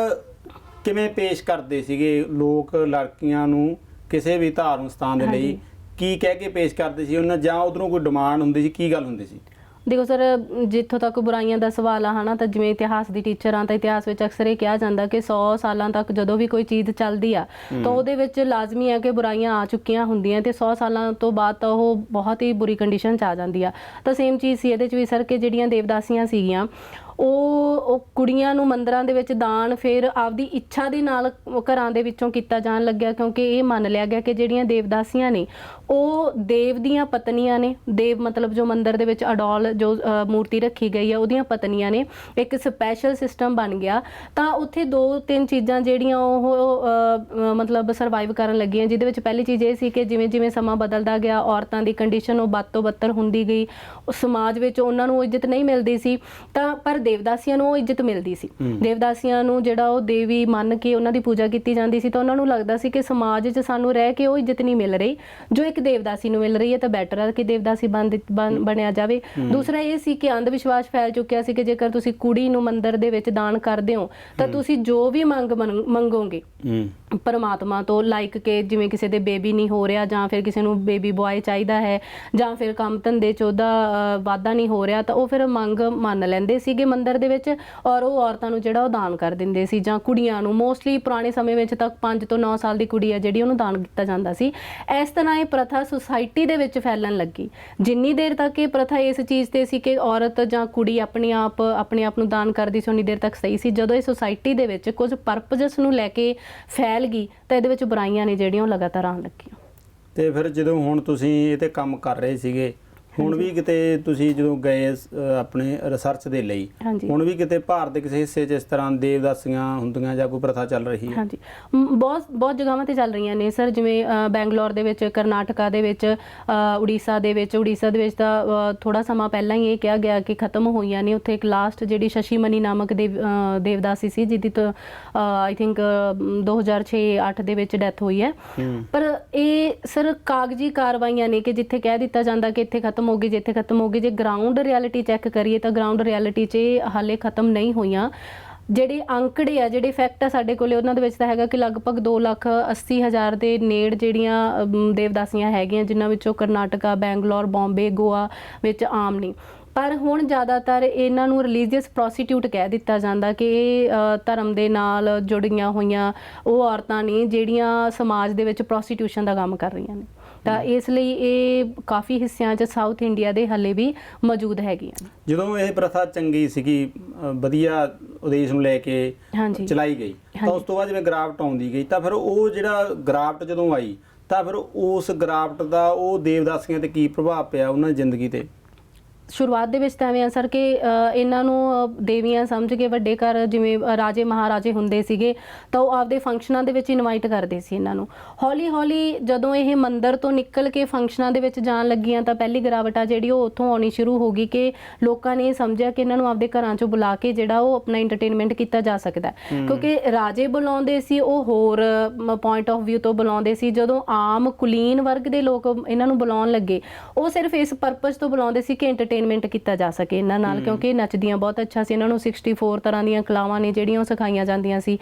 ਕਿਵੇਂ ਪੇਸ਼ ਕਰਦੇ ਸੀਗੇ ਲੋਕ ਲੜਕੀਆਂ ਨੂੰ ਕਿਸੇ ਵੀ ਧਾਰਮਿਕ ਸਥਾਨ ਦੇ ਲਈ ਹਾਂਜੀ। ਕੀ ਕਹਿ ਕੇ ਪੇਸ਼ ਕਰਦੇ ਸੀ ਉਹਨਾਂ ਜਾਂ ਉਧਰੋਂ ਕੋਈ ਡਿਮਾਂਡ ਹੁੰਦੀ ਸੀ ਕੀ ਗੱਲ ਹੁੰਦੀ ਸੀ ਦੇਖੋ ਸਰ ਜਿੱਥੋਂ ਤੱਕ ਬੁਰਾਈਆਂ ਦਾ ਸਵਾਲ ਆ ਹਨਾ ਤਾਂ ਜਿਵੇਂ ਇਤਿਹਾਸ ਦੀ ਟੀਚਰ ਆ ਤਾਂ ਇਤਿਹਾਸ ਵਿੱਚ ਅਕਸਰ ਇਹ ਕਿਹਾ ਜਾਂਦਾ ਕਿ 100 ਸਾਲਾਂ ਤੱਕ ਜਦੋਂ ਵੀ ਕੋਈ ਚੀਜ਼ ਚੱਲਦੀ ਆ ਤਾਂ ਉਹਦੇ ਵਿੱਚ ਲਾਜ਼ਮੀ ਹੈ ਕਿ ਬੁਰਾਈਆਂ ਆ ਚੁੱਕੀਆਂ ਹੁੰਦੀਆਂ ਤੇ 100 ਸਾਲਾਂ ਤੋਂ ਬਾਅਦ ਤਾਂ ਉਹ ਬਹੁਤ ਹੀ ਬੁਰੀ ਕੰਡੀਸ਼ਨ 'ਚ ਆ ਜਾਂਦੀ ਆ। ਤਾਂ ਸੇਮ ਚੀਜ਼ ਸੀ ਇਹਦੇ 'ਚ ਵੀ ਸਰ ਕਿ ਜਿਹੜੀਆਂ ਦੇਵਦਾਸੀਆਂ ਸੀਗੀਆਂ ਉਹ ਉਹ ਕੁੜੀਆਂ ਨੂੰ ਮੰਦਰਾਂ ਦੇ ਵਿੱਚ ਦਾਨ ਫਿਰ ਆਪਦੀ ਇੱਛਾ ਦੇ ਨਾਲ ਘਰਾਂ ਦੇ ਵਿੱਚੋਂ ਕੀਤਾ ਜਾਣ ਲੱਗਿਆ ਕਿਉਂਕਿ ਇਹ ਮੰਨ ਲਿਆ ਗਿਆ ਕਿ ਜਿਹੜੀਆਂ ਦੇਵਦਾਸੀਆਂ ਨੇ, ਉਹ ਦੇਵ ਦੀਆਂ ਪਤਨੀਆਂ ਨੇ। ਦੇਵ ਮਤਲਬ ਜੋ ਮੰਦਿਰ ਦੇ ਵਿੱਚ ਅਡੋਲ ਜੋ ਮੂਰਤੀ ਰੱਖੀ ਗਈ ਹੈ ਉਹਦੀਆਂ ਪਤਨੀਆਂ ਨੇ। ਇੱਕ ਸਪੈਸ਼ਲ ਸਿਸਟਮ ਬਣ ਗਿਆ। ਤਾਂ ਉੱਥੇ ਦੋ ਤਿੰਨ ਚੀਜ਼ਾਂ ਜਿਹੜੀਆਂ ਉਹ ਮਤਲਬ ਸਰਵਾਈਵ ਕਰਨ ਲੱਗੀਆਂ। ਜਿਹਦੇ ਵਿੱਚ ਪਹਿਲੀ ਚੀਜ਼ ਇਹ ਸੀ ਕਿ ਜਿਵੇਂ ਜਿਵੇਂ ਸਮਾਂ ਬਦਲਦਾ ਗਿਆ, ਔਰਤਾਂ ਦੀ ਕੰਡੀਸ਼ਨ ਉਹ ਬੱਦ ਤੋਂ ਬੱਤਰ ਹੁੰਦੀ ਗਈ। ਸਮਾਜ ਵਿੱਚ ਉਹਨਾਂ ਨੂੰ ਇੱਜ਼ਤ ਨਹੀਂ ਮਿਲਦੀ ਸੀ ਤਾਂ ਪਰ ਦੇਵਦਾਸੀਆਂ ਨੂੰ ਉਹ ਇੱਜ਼ਤ ਮਿਲਦੀ ਸੀ। ਦੇਵਦਾਸੀਆਂ ਨੂੰ ਜਿਹੜਾ ਉਹ ਦੇਵੀ ਮੰਨ ਕੇ ਉਹਨਾਂ ਦੀ ਪੂਜਾ ਕੀਤੀ ਜਾਂਦੀ ਸੀ ਤਾਂ ਉਹਨਾਂ ਨੂੰ ਲੱਗਦਾ ਸੀ ਕਿ ਸਮਾਜ 'ਚ ਸਾਨੂੰ ਰਹਿ ਕੇ ਉਹ ਇੱਜ਼ਤ ਨਹੀਂ ਮਿਲ ਰਹੀ। ਜੋ ਇੱਕ ਦੇਵਦਾਸੀ ਨੂੰ ਮਿਲ ਰਹੀ ਹੈ ਤਾਂ ਬੈਟਰ ਹੈ ਕਿ ਦੇਵਦਾਸੀ ਬਣਿਆ ਜਾਵੇ। ਦੂਸਰਾ ਇਹ ਸੀ ਕਿ ਅੰਧ ਵਿਸ਼ਵਾਸ ਫੈਲ ਚੁੱਕਿਆ ਸੀ ਕਿ ਜੇਕਰ ਤੁਸੀਂ ਕੁੜੀ ਨੂੰ ਮੰਦਿਰ ਦੇ ਵਿੱਚ ਦਾਨ ਕਰਦੇ ਹੋ ਤਾਂ ਤੁਸੀਂ ਜੋ ਵੀ ਮੰਗ ਮੰਗ- ਮੰਗੋਗੇ। ਪਰਮਾਤਮਾ ਤੋਂ ਲਾਈਕ ਕਿ ਜਿਵੇਂ ਕਿਸੇ ਦੇ ਬੇਬੀ ਨਹੀਂ ਹੋ ਰਿਹਾ ਜਾਂ ਫਿਰ ਕਿਸੇ ਨੂੰ ਬੇਬੀ ਬੁਆਏ ਚਾਹੀਦਾ ਹੈ ਜਾਂ ਫਿਰ ਕੰਮ ਧੰਦੇ ਚ ਉਹਦਾ ਵਾਧਾ ਨਹੀਂ ਹੋ ਰਿਹਾ ਤਾਂ ਉਹ ਫਿਰ ਮੰਗ ਮੰਨ ਲੈਂਦੇ ਸੀਗੇ ਮੰਦਿਰ ਦੇ ਵਿੱਚ ਔਰ ਉਹ ਔਰਤਾਂ ਨੂੰ ਜਿਹੜਾ ਉਹ ਦਾਨ ਕਰ ਦਿੰਦੇ ਸੀ ਜਾਂ ਕੁੜੀਆਂ ਨੂੰ। ਮੋਸਟਲੀ ਪੁਰਾਣੇ ਸਮੇਂ ਵਿੱਚ ਤੱਕ 5 ਤੋਂ 9 ਸਾਲ ਦੀ ਕੁੜੀ ਹੈ ਜਿਹੜੀ ਉਹਨੂੰ ਦਾਨ ਕੀਤਾ ਜਾਂਦਾ ਸੀ। ਇਸ ਤਰ੍ਹਾਂ ਇਹ ਪ੍ਰਥਾ ਸੁਸਾਇਟੀ ਦੇ ਵਿੱਚ ਫੈਲਣ ਲੱਗੀ। ਜਿੰਨੀ ਦੇਰ ਤੱਕ ਇਹ ਪ੍ਰਥਾ ਇਸ ਚੀਜ਼ ਤੇ ਸੀ ਕਿ ਔਰਤ ਜਾਂ ਕੁੜੀ ਆਪਣੇ ਆਪ ਆਪਣੇ ਆਪ ਨੂੰ ਦਾਨ ਕਰਦੀ ਸੀ, ਉਨੀ ਦੇਰ ਤੱਕ ਸਹੀ ਸੀ। ਜਦੋਂ ਇਹ ਸੁਸਾਇਟੀ ਦੇ ਵਿੱਚ ਕੁਝ ਪਰਪਸਸ ਨੂੰ ਲੈ ਕੇ ਫੈਲ ਗਈ ਤਾਂ ਇਹਦੇ ਵਿੱਚ ਬੁਰਾਈਆਂ ਨੇ ਜਿਹੜੀਆਂ ਉਹ ਲਗਾਤਾਰ ਆਉਣ ਲੱਗੀਆਂ। ਤੇ ਫਿਰ ਜਦੋਂ ਹੁਣ ਤੁਸੀਂ ਇਹ ਤੇ ਕੰਮ ਕਰ ਰਹੇ ਸੀਗੇ ਹੁਣ ਵੀ ਕਿਤੇ ਤੁਸੀਂ ਜਦੋਂ ਗਏ ਆਪਣੇ ਰਿਸਰਚ ਦੇ ਲਈ ਹਾਂਜੀ। ਹੁਣ ਵੀ ਕਿਤੇ ਭਾਰਤ ਦੇ ਕਿਸੇ ਹਿੱਸੇ 'ਚ ਇਸ ਤਰ੍ਹਾਂ ਦੇਵਦਾਸੀਆਂ ਹੁੰਦੀਆਂ ਜਾਂ ਕੋਈ ਪ੍ਰਥਾ ਚੱਲ ਰਹੀ ਹੈ? ਹਾਂਜੀ। ਮ, ਬਹੁਤ ਬਹੁਤ ਜਗ੍ਹਾਵਾਂ ਤੇ ਚੱਲ ਰਹੀਆਂ ਨੇ ਸਰ ਜਿਵੇਂ ਅ, ਬੈਂਗਲੌਰ ਦੇ ਵਿੱਚ ਕਰਨਾਟਕਾ ਦੇ ਵਿੱਚ ਅ, ਉੜੀਸਾ ਦੇ ਵਿੱਚ ਉੜੀਸਾ ਦੇ ਵਿੱਚ ਤਾਂ ਥੋੜਾ ਸਮਾਂ ਪਹਿਲਾਂ ਹੀ ਇਹ ਕਿਹਾ ਗਿਆ ਕਿ ਖਤਮ ਹੋਈਆਂ ਨੇ। ਉੱਥੇ ਇੱਕ ਲਾਸਟ ਜਿਹੜੀ ਸ਼ਸ਼ੀ ਮਨੀ ਨਾਮਕ ਦੇਵ ਅ, ਦੇਵਦਾਸੀ ਸੀ ਜਿਹਦੀ ਤੋਂ ਆਈ ਥਿੰਕ 2006-8 ਦੇ ਵਿੱਚ ਡੈਥ ਹੋਈ ਹੈ। ਹੂੰ। ਪਰ ਇਹ ਸਰ ਕਾਗਜ਼ੀ ਕਾਰਵਾਈਆਂ ਨੇ ਕਿ ਜਿੱਥੇ ਕਹਿ ਦਿੱਤਾ ਜਾਂਦਾ ਕਿ ਇੱਥੇ ਖਤਮ ਹੋ ਗਈ ਜਿੱਥੇ ਖਤਮ ਹੋ ਗਈ, ਜੇ ਗਰਾਊਂਡ ਰਿਐਲਿਟੀ ਚੈੱਕ ਕਰੀਏ ਤਾਂ ਗਰਾਊਂਡ ਰਿਐਲਿਟੀ 'ਚ ਇਹ ਹਾਲੇ ਖਤਮ ਨਹੀਂ ਹੋਈਆਂ। ਜਿਹੜੇ ਅੰਕੜੇ ਆ, ਜਿਹੜੇ ਫੈਕਟ ਆ ਸਾਡੇ ਕੋਲੇ, ਉਹਨਾਂ ਦੇ ਵਿੱਚ ਤਾਂ ਹੈਗਾ ਕਿ ਲਗਭਗ 2 ਲੱਖ 80 ਹਜ਼ਾਰ ਦੇ ਨੇੜ ਜਿਹੜੀਆਂ ਦੇਵਦਾਸੀਆਂ ਹੈਗੀਆਂ, ਜਿਨ੍ਹਾਂ ਵਿੱਚੋਂ ਕਰਨਾਟਕਾ, ਬੈਂਗਲੌਰ, ਬੰਬੇ, ਗੋਆ ਵਿੱਚ ਆਮ ਨੇ। ਪਰ ਹੁਣ ਜ਼ਿਆਦਾਤਰ ਇਹਨਾਂ ਨੂੰ ਰਿਲੀਜੀਅਸ ਪ੍ਰੋਸਟੀਟਿਊਟ ਕਹਿ ਦਿੱਤਾ ਜਾਂਦਾ ਕਿ ਇਹ ਧਰਮ ਦੇ ਨਾਲ ਜੁੜੀਆਂ ਹੋਈਆਂ ਉਹ ਔਰਤਾਂ ਨੇ, ਜਿਹੜੀਆਂ ਸਮਾਜ ਦੇ ਵਿੱਚ ਪ੍ਰੋਸਟੀਟਿਊਸ਼ਨ ਦਾ ਕੰਮ ਕਰ ਰਹੀਆਂ ਨੇ। ਤਾਂ ਇਸ ਲਈ ਇਹ ਕਾਫੀ ਹਿੱਸਿਆਂ 'ਚ ਸਾਊਥ ਇੰਡੀਆ ਦੇ ਹੱਲੇ ਵੀ ਮੌਜੂਦ ਹੈਗੀਆਂ ਜਦੋਂ ਇਹ ਪ੍ਰਥਾ ਚੰਗੀ ਸੀਗੀ ਵਧੀਆ ਉਦੇਸ਼ ਨੂੰ ਲੈ ਕੇ ਚਲਾਈ ਗਈ ਤਾਂ। ਉਸ ਤੋਂ ਬਾਅਦ ਜਿਵੇਂ ਗ੍ਰਾਫਟ ਆਉਂਦੀ ਗਈ ਤਾਂ ਫਿਰ ਉਹ ਜਿਹੜਾ ਗ੍ਰਾਫਟ ਜਦੋਂ ਆਈ ਤਾਂ ਫਿਰ ਉਸ ਗ੍ਰਾਫਟ ਦਾ ਉਹ ਦੇਵਦਾਸੀਆਂ ਤੇ ਕੀ ਪ੍ਰਭਾਵ ਪਿਆ ਉਹਨਾਂ ਦੀ ਜ਼ਿੰਦਗੀ ਤੇ? ਸ਼ੁਰੂਆਤ ਦੇ ਵਿੱਚ ਤਾਂ ਐਵੇਂ ਆ ਸਰ ਕਿ ਇਹਨਾਂ ਨੂੰ ਦੇਵੀਆਂ ਸਮਝ ਕੇ ਵੱਡੇ ਘਰ ਜਿਵੇਂ ਰਾਜੇ ਮਹਾਰਾਜੇ ਹੁੰਦੇ ਸੀਗੇ ਤਾਂ ਉਹ ਆਪਦੇ ਫੰਕਸ਼ਨਾਂ ਦੇ ਵਿੱਚ ਇਨਵਾਈਟ ਕਰਦੇ ਸੀ ਇਹਨਾਂ ਨੂੰ। ਹੌਲੀ ਹੌਲੀ ਜਦੋਂ ਇਹ ਮੰਦਿਰ ਤੋਂ ਨਿਕਲ ਕੇ ਫੰਕਸ਼ਨਾਂ ਦੇ ਵਿੱਚ ਜਾਣ ਲੱਗੀਆਂ ਤਾਂ ਪਹਿਲੀ ਗਿਰਾਵਟ ਜਿਹੜੀ ਉਹ ਉੱਥੋਂ ਆਉਣੀ ਸ਼ੁਰੂ ਹੋ ਗਈ ਕਿ ਲੋਕਾਂ ਨੇ ਸਮਝਿਆ ਕਿ ਇਹਨਾਂ ਨੂੰ ਆਪਦੇ ਘਰਾਂ 'ਚੋਂ ਬੁਲਾ ਕੇ ਜਿਹੜਾ ਉਹ ਆਪਣਾ ਐਂਟਰਟੇਨਮੈਂਟ ਕੀਤਾ ਜਾ ਸਕਦਾ। ਕਿਉਂਕਿ ਰਾਜੇ ਬੁਲਾਉਂਦੇ ਸੀ ਉਹ ਹੋਰ ਪੁਆਇੰਟ ਆਫ View ਤੋਂ ਬੁਲਾਉਂਦੇ ਸੀ। ਜਦੋਂ ਆਮ ਕੁਲੀਨ ਵਰਗ ਦੇ ਲੋਕ ਇਹਨਾਂ ਨੂੰ ਬੁਲਾਉਣ ਲੱਗੇ ਉਹ ਸਿਰਫ ਇਸ ਪਰਪਸ ਤੋਂ ਬੁਲਾਉਂਦੇ ਸੀ ਕਿ entertain ਐਂਟਰਟੇਨਮੈਂਟ ਕੀਤਾ ਜਾ ਸਕੇ ਇਹਨਾਂ ਨਾਲ ਕਿਉਂਕਿ ਨੱਚਦੀਆਂ ਬਹੁਤ ਅੱਛਾ ਸੀ ਇਹਨਾਂ ਨੂੰ 64 ਤਰ੍ਹਾਂ ਦੀਆਂ ਕਲਾਵਾਂ ਨੇ ਜਿਹੜੀਆਂ ਉਹ ਸਿਖਾਈਆਂ ਜਾਂਦੀਆਂ ਸੀ।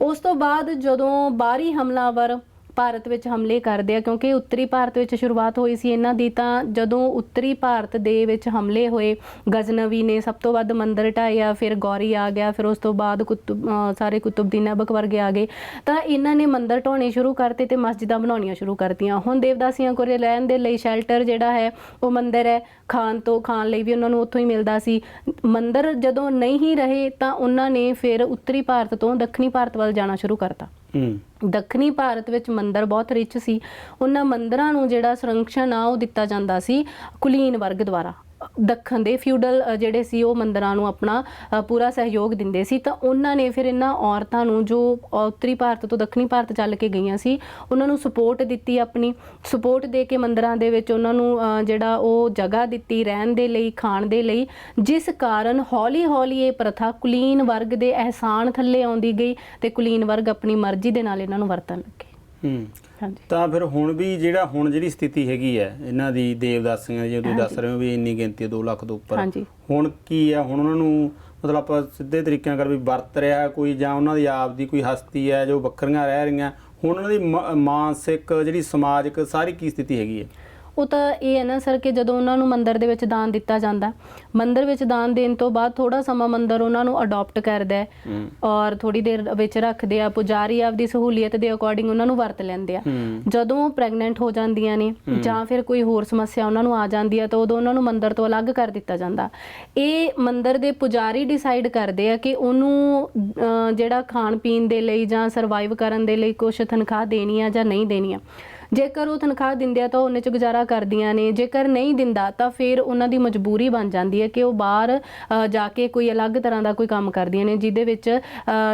ਉਸ ਤੋਂ ਬਾਅਦ ਜਦੋਂ ਬਾਹਰੀ ਹਮਲਾਵਰ ਭਾਰਤ ਵਿੱਚ ਹਮਲੇ ਕਰਦੇ ਆ, ਕਿਉਂਕਿ ਉੱਤਰੀ ਭਾਰਤ ਵਿੱਚ ਸ਼ੁਰੂਆਤ ਹੋਈ ਸੀ ਇਹਨਾਂ ਦੀ, ਤਾਂ ਜਦੋਂ ਉੱਤਰੀ ਭਾਰਤ ਦੇ ਵਿੱਚ ਹਮਲੇ ਹੋਏ, ਗਜ਼ਨਵੀ ਨੇ ਸਭ ਤੋਂ ਵੱਧ ਮੰਦਰ ਢਾਇਆ ਫਿਰ ਗੌਰੀ ਆ ਗਿਆ, ਫਿਰ ਉਸ ਤੋਂ ਬਾਅਦ ਕੁਤਬ ਸਾਰੇ ਕੁਤਬਦੀਨ ਐਬਕ ਵਰਗੇ ਆ ਗਏ। ਤਾਂ ਇਹਨਾਂ ਨੇ ਮੰਦਰ ਢਾਉਣੇ ਸ਼ੁਰੂ ਕਰਤੇ ਤੇ ਮਸਜਿਦਾਂ ਬਣਾਉਣੀਆਂ ਸ਼ੁਰੂ ਕਰਤੀਆਂ। ਹੁਣ ਦੇਵਦਾਸੀਆਂ ਕੋਲ ਰਹਿਣ ਦੇ ਲਈ ਸ਼ੈਲਟਰ ਜਿਹੜਾ ਹੈ, ਉਹ ਮੰਦਰ ਹੈ। ਖਾਣ ਤੋਂ, ਖਾਣ ਲਈ ਵੀ ਉਹਨਾਂ ਨੂੰ ਉੱਥੋਂ ਹੀ ਮਿਲਦਾ ਸੀ। ਮੰਦਰ ਜਦੋਂ ਨਹੀਂ ਹੀ ਰਹੇ, ਤਾਂ ਉਹਨਾਂ ਨੇ ਫਿਰ ਉੱਤਰੀ ਭਾਰਤ ਤੋਂ ਦੱਖਣੀ ਭਾਰਤ ਵੱਲ ਜਾਣਾ ਸ਼ੁਰੂ ਕਰਤਾ। ਦੱਖਣੀ ਭਾਰਤ ਵਿੱਚ ਮੰਦਰ ਬਹੁਤ ਰਿਚ ਸੀ। ਉਹਨਾਂ ਮੰਦਰਾਂ ਨੂੰ ਜਿਹੜਾ ਸੰਰਕਸ਼ਣ ਆ, ਉਹ ਦਿੱਤਾ ਜਾਂਦਾ ਸੀ ਕੁਲੀਨ ਵਰਗ ਦੁਆਰਾ। ਦੱਖਣ ਦੇ ਫਿਊਡਲ ਜਿਹੜੇ ਸੀ, ਉਹ ਮੰਦਰਾਂ ਨੂੰ ਆਪਣਾ ਪੂਰਾ ਸਹਿਯੋਗ ਦਿੰਦੇ ਸੀ। ਤਾਂ ਉਹਨਾਂ ਨੇ ਫਿਰ ਇਹਨਾਂ ਔਰਤਾਂ ਨੂੰ ਜੋ ਉੱਤਰੀ ਭਾਰਤ ਤੋਂ ਦੱਖਣੀ ਭਾਰਤ ਚੱਲ ਕੇ ਗਈਆਂ ਸੀ, ਉਹਨਾਂ ਨੂੰ ਸਪੋਰਟ ਦਿੱਤੀ ਆਪਣੀ। ਸਪੋਰਟ ਦੇ ਕੇ ਮੰਦਰਾਂ ਦੇ ਵਿੱਚ ਉਹਨਾਂ ਨੂੰ ਜਿਹੜਾ ਉਹ ਜਗ੍ਹਾ ਦਿੱਤੀ ਰਹਿਣ ਦੇ ਲਈ, ਖਾਣ ਦੇ ਲਈ। ਜਿਸ ਕਾਰਨ ਹੌਲੀ-ਹੌਲੀ ਇਹ ਪ੍ਰਥਾ ਕੁਲੀਨ ਵਰਗ ਦੇ ਅਹਿਸਾਨ ਥੱਲੇ ਆਉਂਦੀ ਗਈ ਤੇ ਕੁਲੀਨ ਵਰਗ ਆਪਣੀ ਮਰਜ਼ੀ ਦੇ ਨਾਲ ਇਹਨਾਂ ਨੂੰ ਵਰਤਣ ਲੱਗੇ। ਹੂੰ। ਹਾਂਜੀ। ਤਾਂ ਫਿਰ ਹੁਣ ਵੀ ਜਿਹੜਾ ਹੁਣ ਜਿਹੜੀ ਸਥਿਤੀ ਹੈਗੀ ਹੈ ਇਹਨਾਂ ਦੀ ਦੇਵਦਾਸੀਆਂ ਦੀ, ਜੇ ਤੁਸੀਂ ਦੱਸ ਰਹੇ ਹੋ ਵੀ ਇੰਨੀ ਗਿਣਤੀ ਹੈ 2 ਲੱਖ ਤੋਂ ਉੱਪਰ। ਹਾਂਜੀ। ਹੁਣ ਕੀ ਹੈ? ਹੁਣ ਉਹਨਾਂ ਨੂੰ ਮਤਲਬ ਆਪਾਂ ਸਿੱਧੇ ਤਰੀਕੇ ਨਾਲ ਕਰ ਵੀ ਵਰਤ ਰਿਹਾ ਕੋਈ ਜਾਂ ਉਹਨਾਂ ਦੀ ਆਪ ਦੀ ਕੋਈ ਹਸਤੀ ਹੈ ਜੋ ਵੱਖਰੀਆਂ ਰਹਿ ਰਹੀਆਂ। ਹੁਣ ਉਹਨਾਂ ਦੀ ਮ- ਮਾਨਸਿਕ ਜਿਹੜੀ ਸਮਾਜਿਕ ਸਾਰੀ ਕੀ ਸਥਿਤੀ ਹੈਗੀ ਹੈ? ਉਹ ਤਾਂ ਇਹ ਹੈ ਨਾ ਸਰ ਕਿ ਜਦੋਂ ਉਹਨਾਂ ਨੂੰ ਮੰਦਿਰ ਦੇ ਵਿੱਚ ਦਾਨ ਦਿੱਤਾ ਜਾਂਦਾ ਮੰਦਿਰ ਵਿੱਚ ਦਾਨ ਦੇਣ ਤੋਂ ਬਾਅਦ ਥੋੜਾ ਸਮਾਂ ਮੰਦਿਰ ਉਹਨਾਂ ਨੂੰ ਅਡਾਪਟ ਕਰਦਾ ਹੈ ਔਰ ਥੋੜੀ ਦੇਰ ਵਿੱਚ ਰੱਖਦੇ ਆ ਪੁਜਾਰੀ ਆਪਦੀ ਸਹੂਲੀਅਤ ਦੇ ਅਕੋਰਡਿੰਗ ਉਹਨਾਂ ਨੂੰ ਵਰਤ ਲੈਂਦੇ ਆ। ਜਦੋਂ ਪ੍ਰੈਗਨੈਂਟ ਹੋ ਜਾਂਦੀਆਂ ਨੇ ਜਾਂ ਫਿਰ ਕੋਈ ਹੋਰ ਸਮੱਸਿਆ ਉਹਨਾਂ ਨੂੰ ਆ ਜਾਂਦੀ ਹੈ ਤਾਂ ਉਦੋਂ ਉਹਨਾਂ ਨੂੰ ਮੰਦਿਰ ਤੋਂ ਅਲੱਗ ਕਰ ਦਿੱਤਾ ਜਾਂਦਾ। ਇਹ ਮੰਦਿਰ ਦੇ ਪੁਜਾਰੀ ਡਿਸਾਈਡ ਕਰਦੇ ਆ ਕਿ ਉਹਨੂੰ ਜਿਹੜਾ ਖਾਣ ਪੀਣ ਦੇ ਲਈ ਜਾਂ ਸਰਵਾਈਵ ਕਰਨ ਦੇ ਲਈ ਕੁਝ ਤਨਖਾਹ ਦੇਣੀ ਆ ਜਾਂ ਨਹੀਂ ਦੇਣੀ ਆ। ਜੇਕਰ ਉਹ ਤਨਖਾਹ ਦਿੰਦੇ ਆ ਤਾਂ ਉਹਨੇ ਚ ਗੁਜ਼ਾਰਾ ਕਰਦੀਆਂ ਨੇ, ਜੇਕਰ ਨਹੀਂ ਦਿੰਦਾ ਤਾਂ ਫਿਰ ਉਹਨਾਂ ਦੀ ਮਜਬੂਰੀ ਬਣ ਜਾਂਦੀ ਹੈ ਕਿ ਉਹ ਬਾਹਰ ਜਾ ਕੇ ਕੋਈ ਅਲੱਗ ਤਰ੍ਹਾਂ ਦਾ ਕੋਈ ਕੰਮ ਕਰਦੀਆਂ ਨੇ, ਜਿਹਦੇ ਵਿੱਚ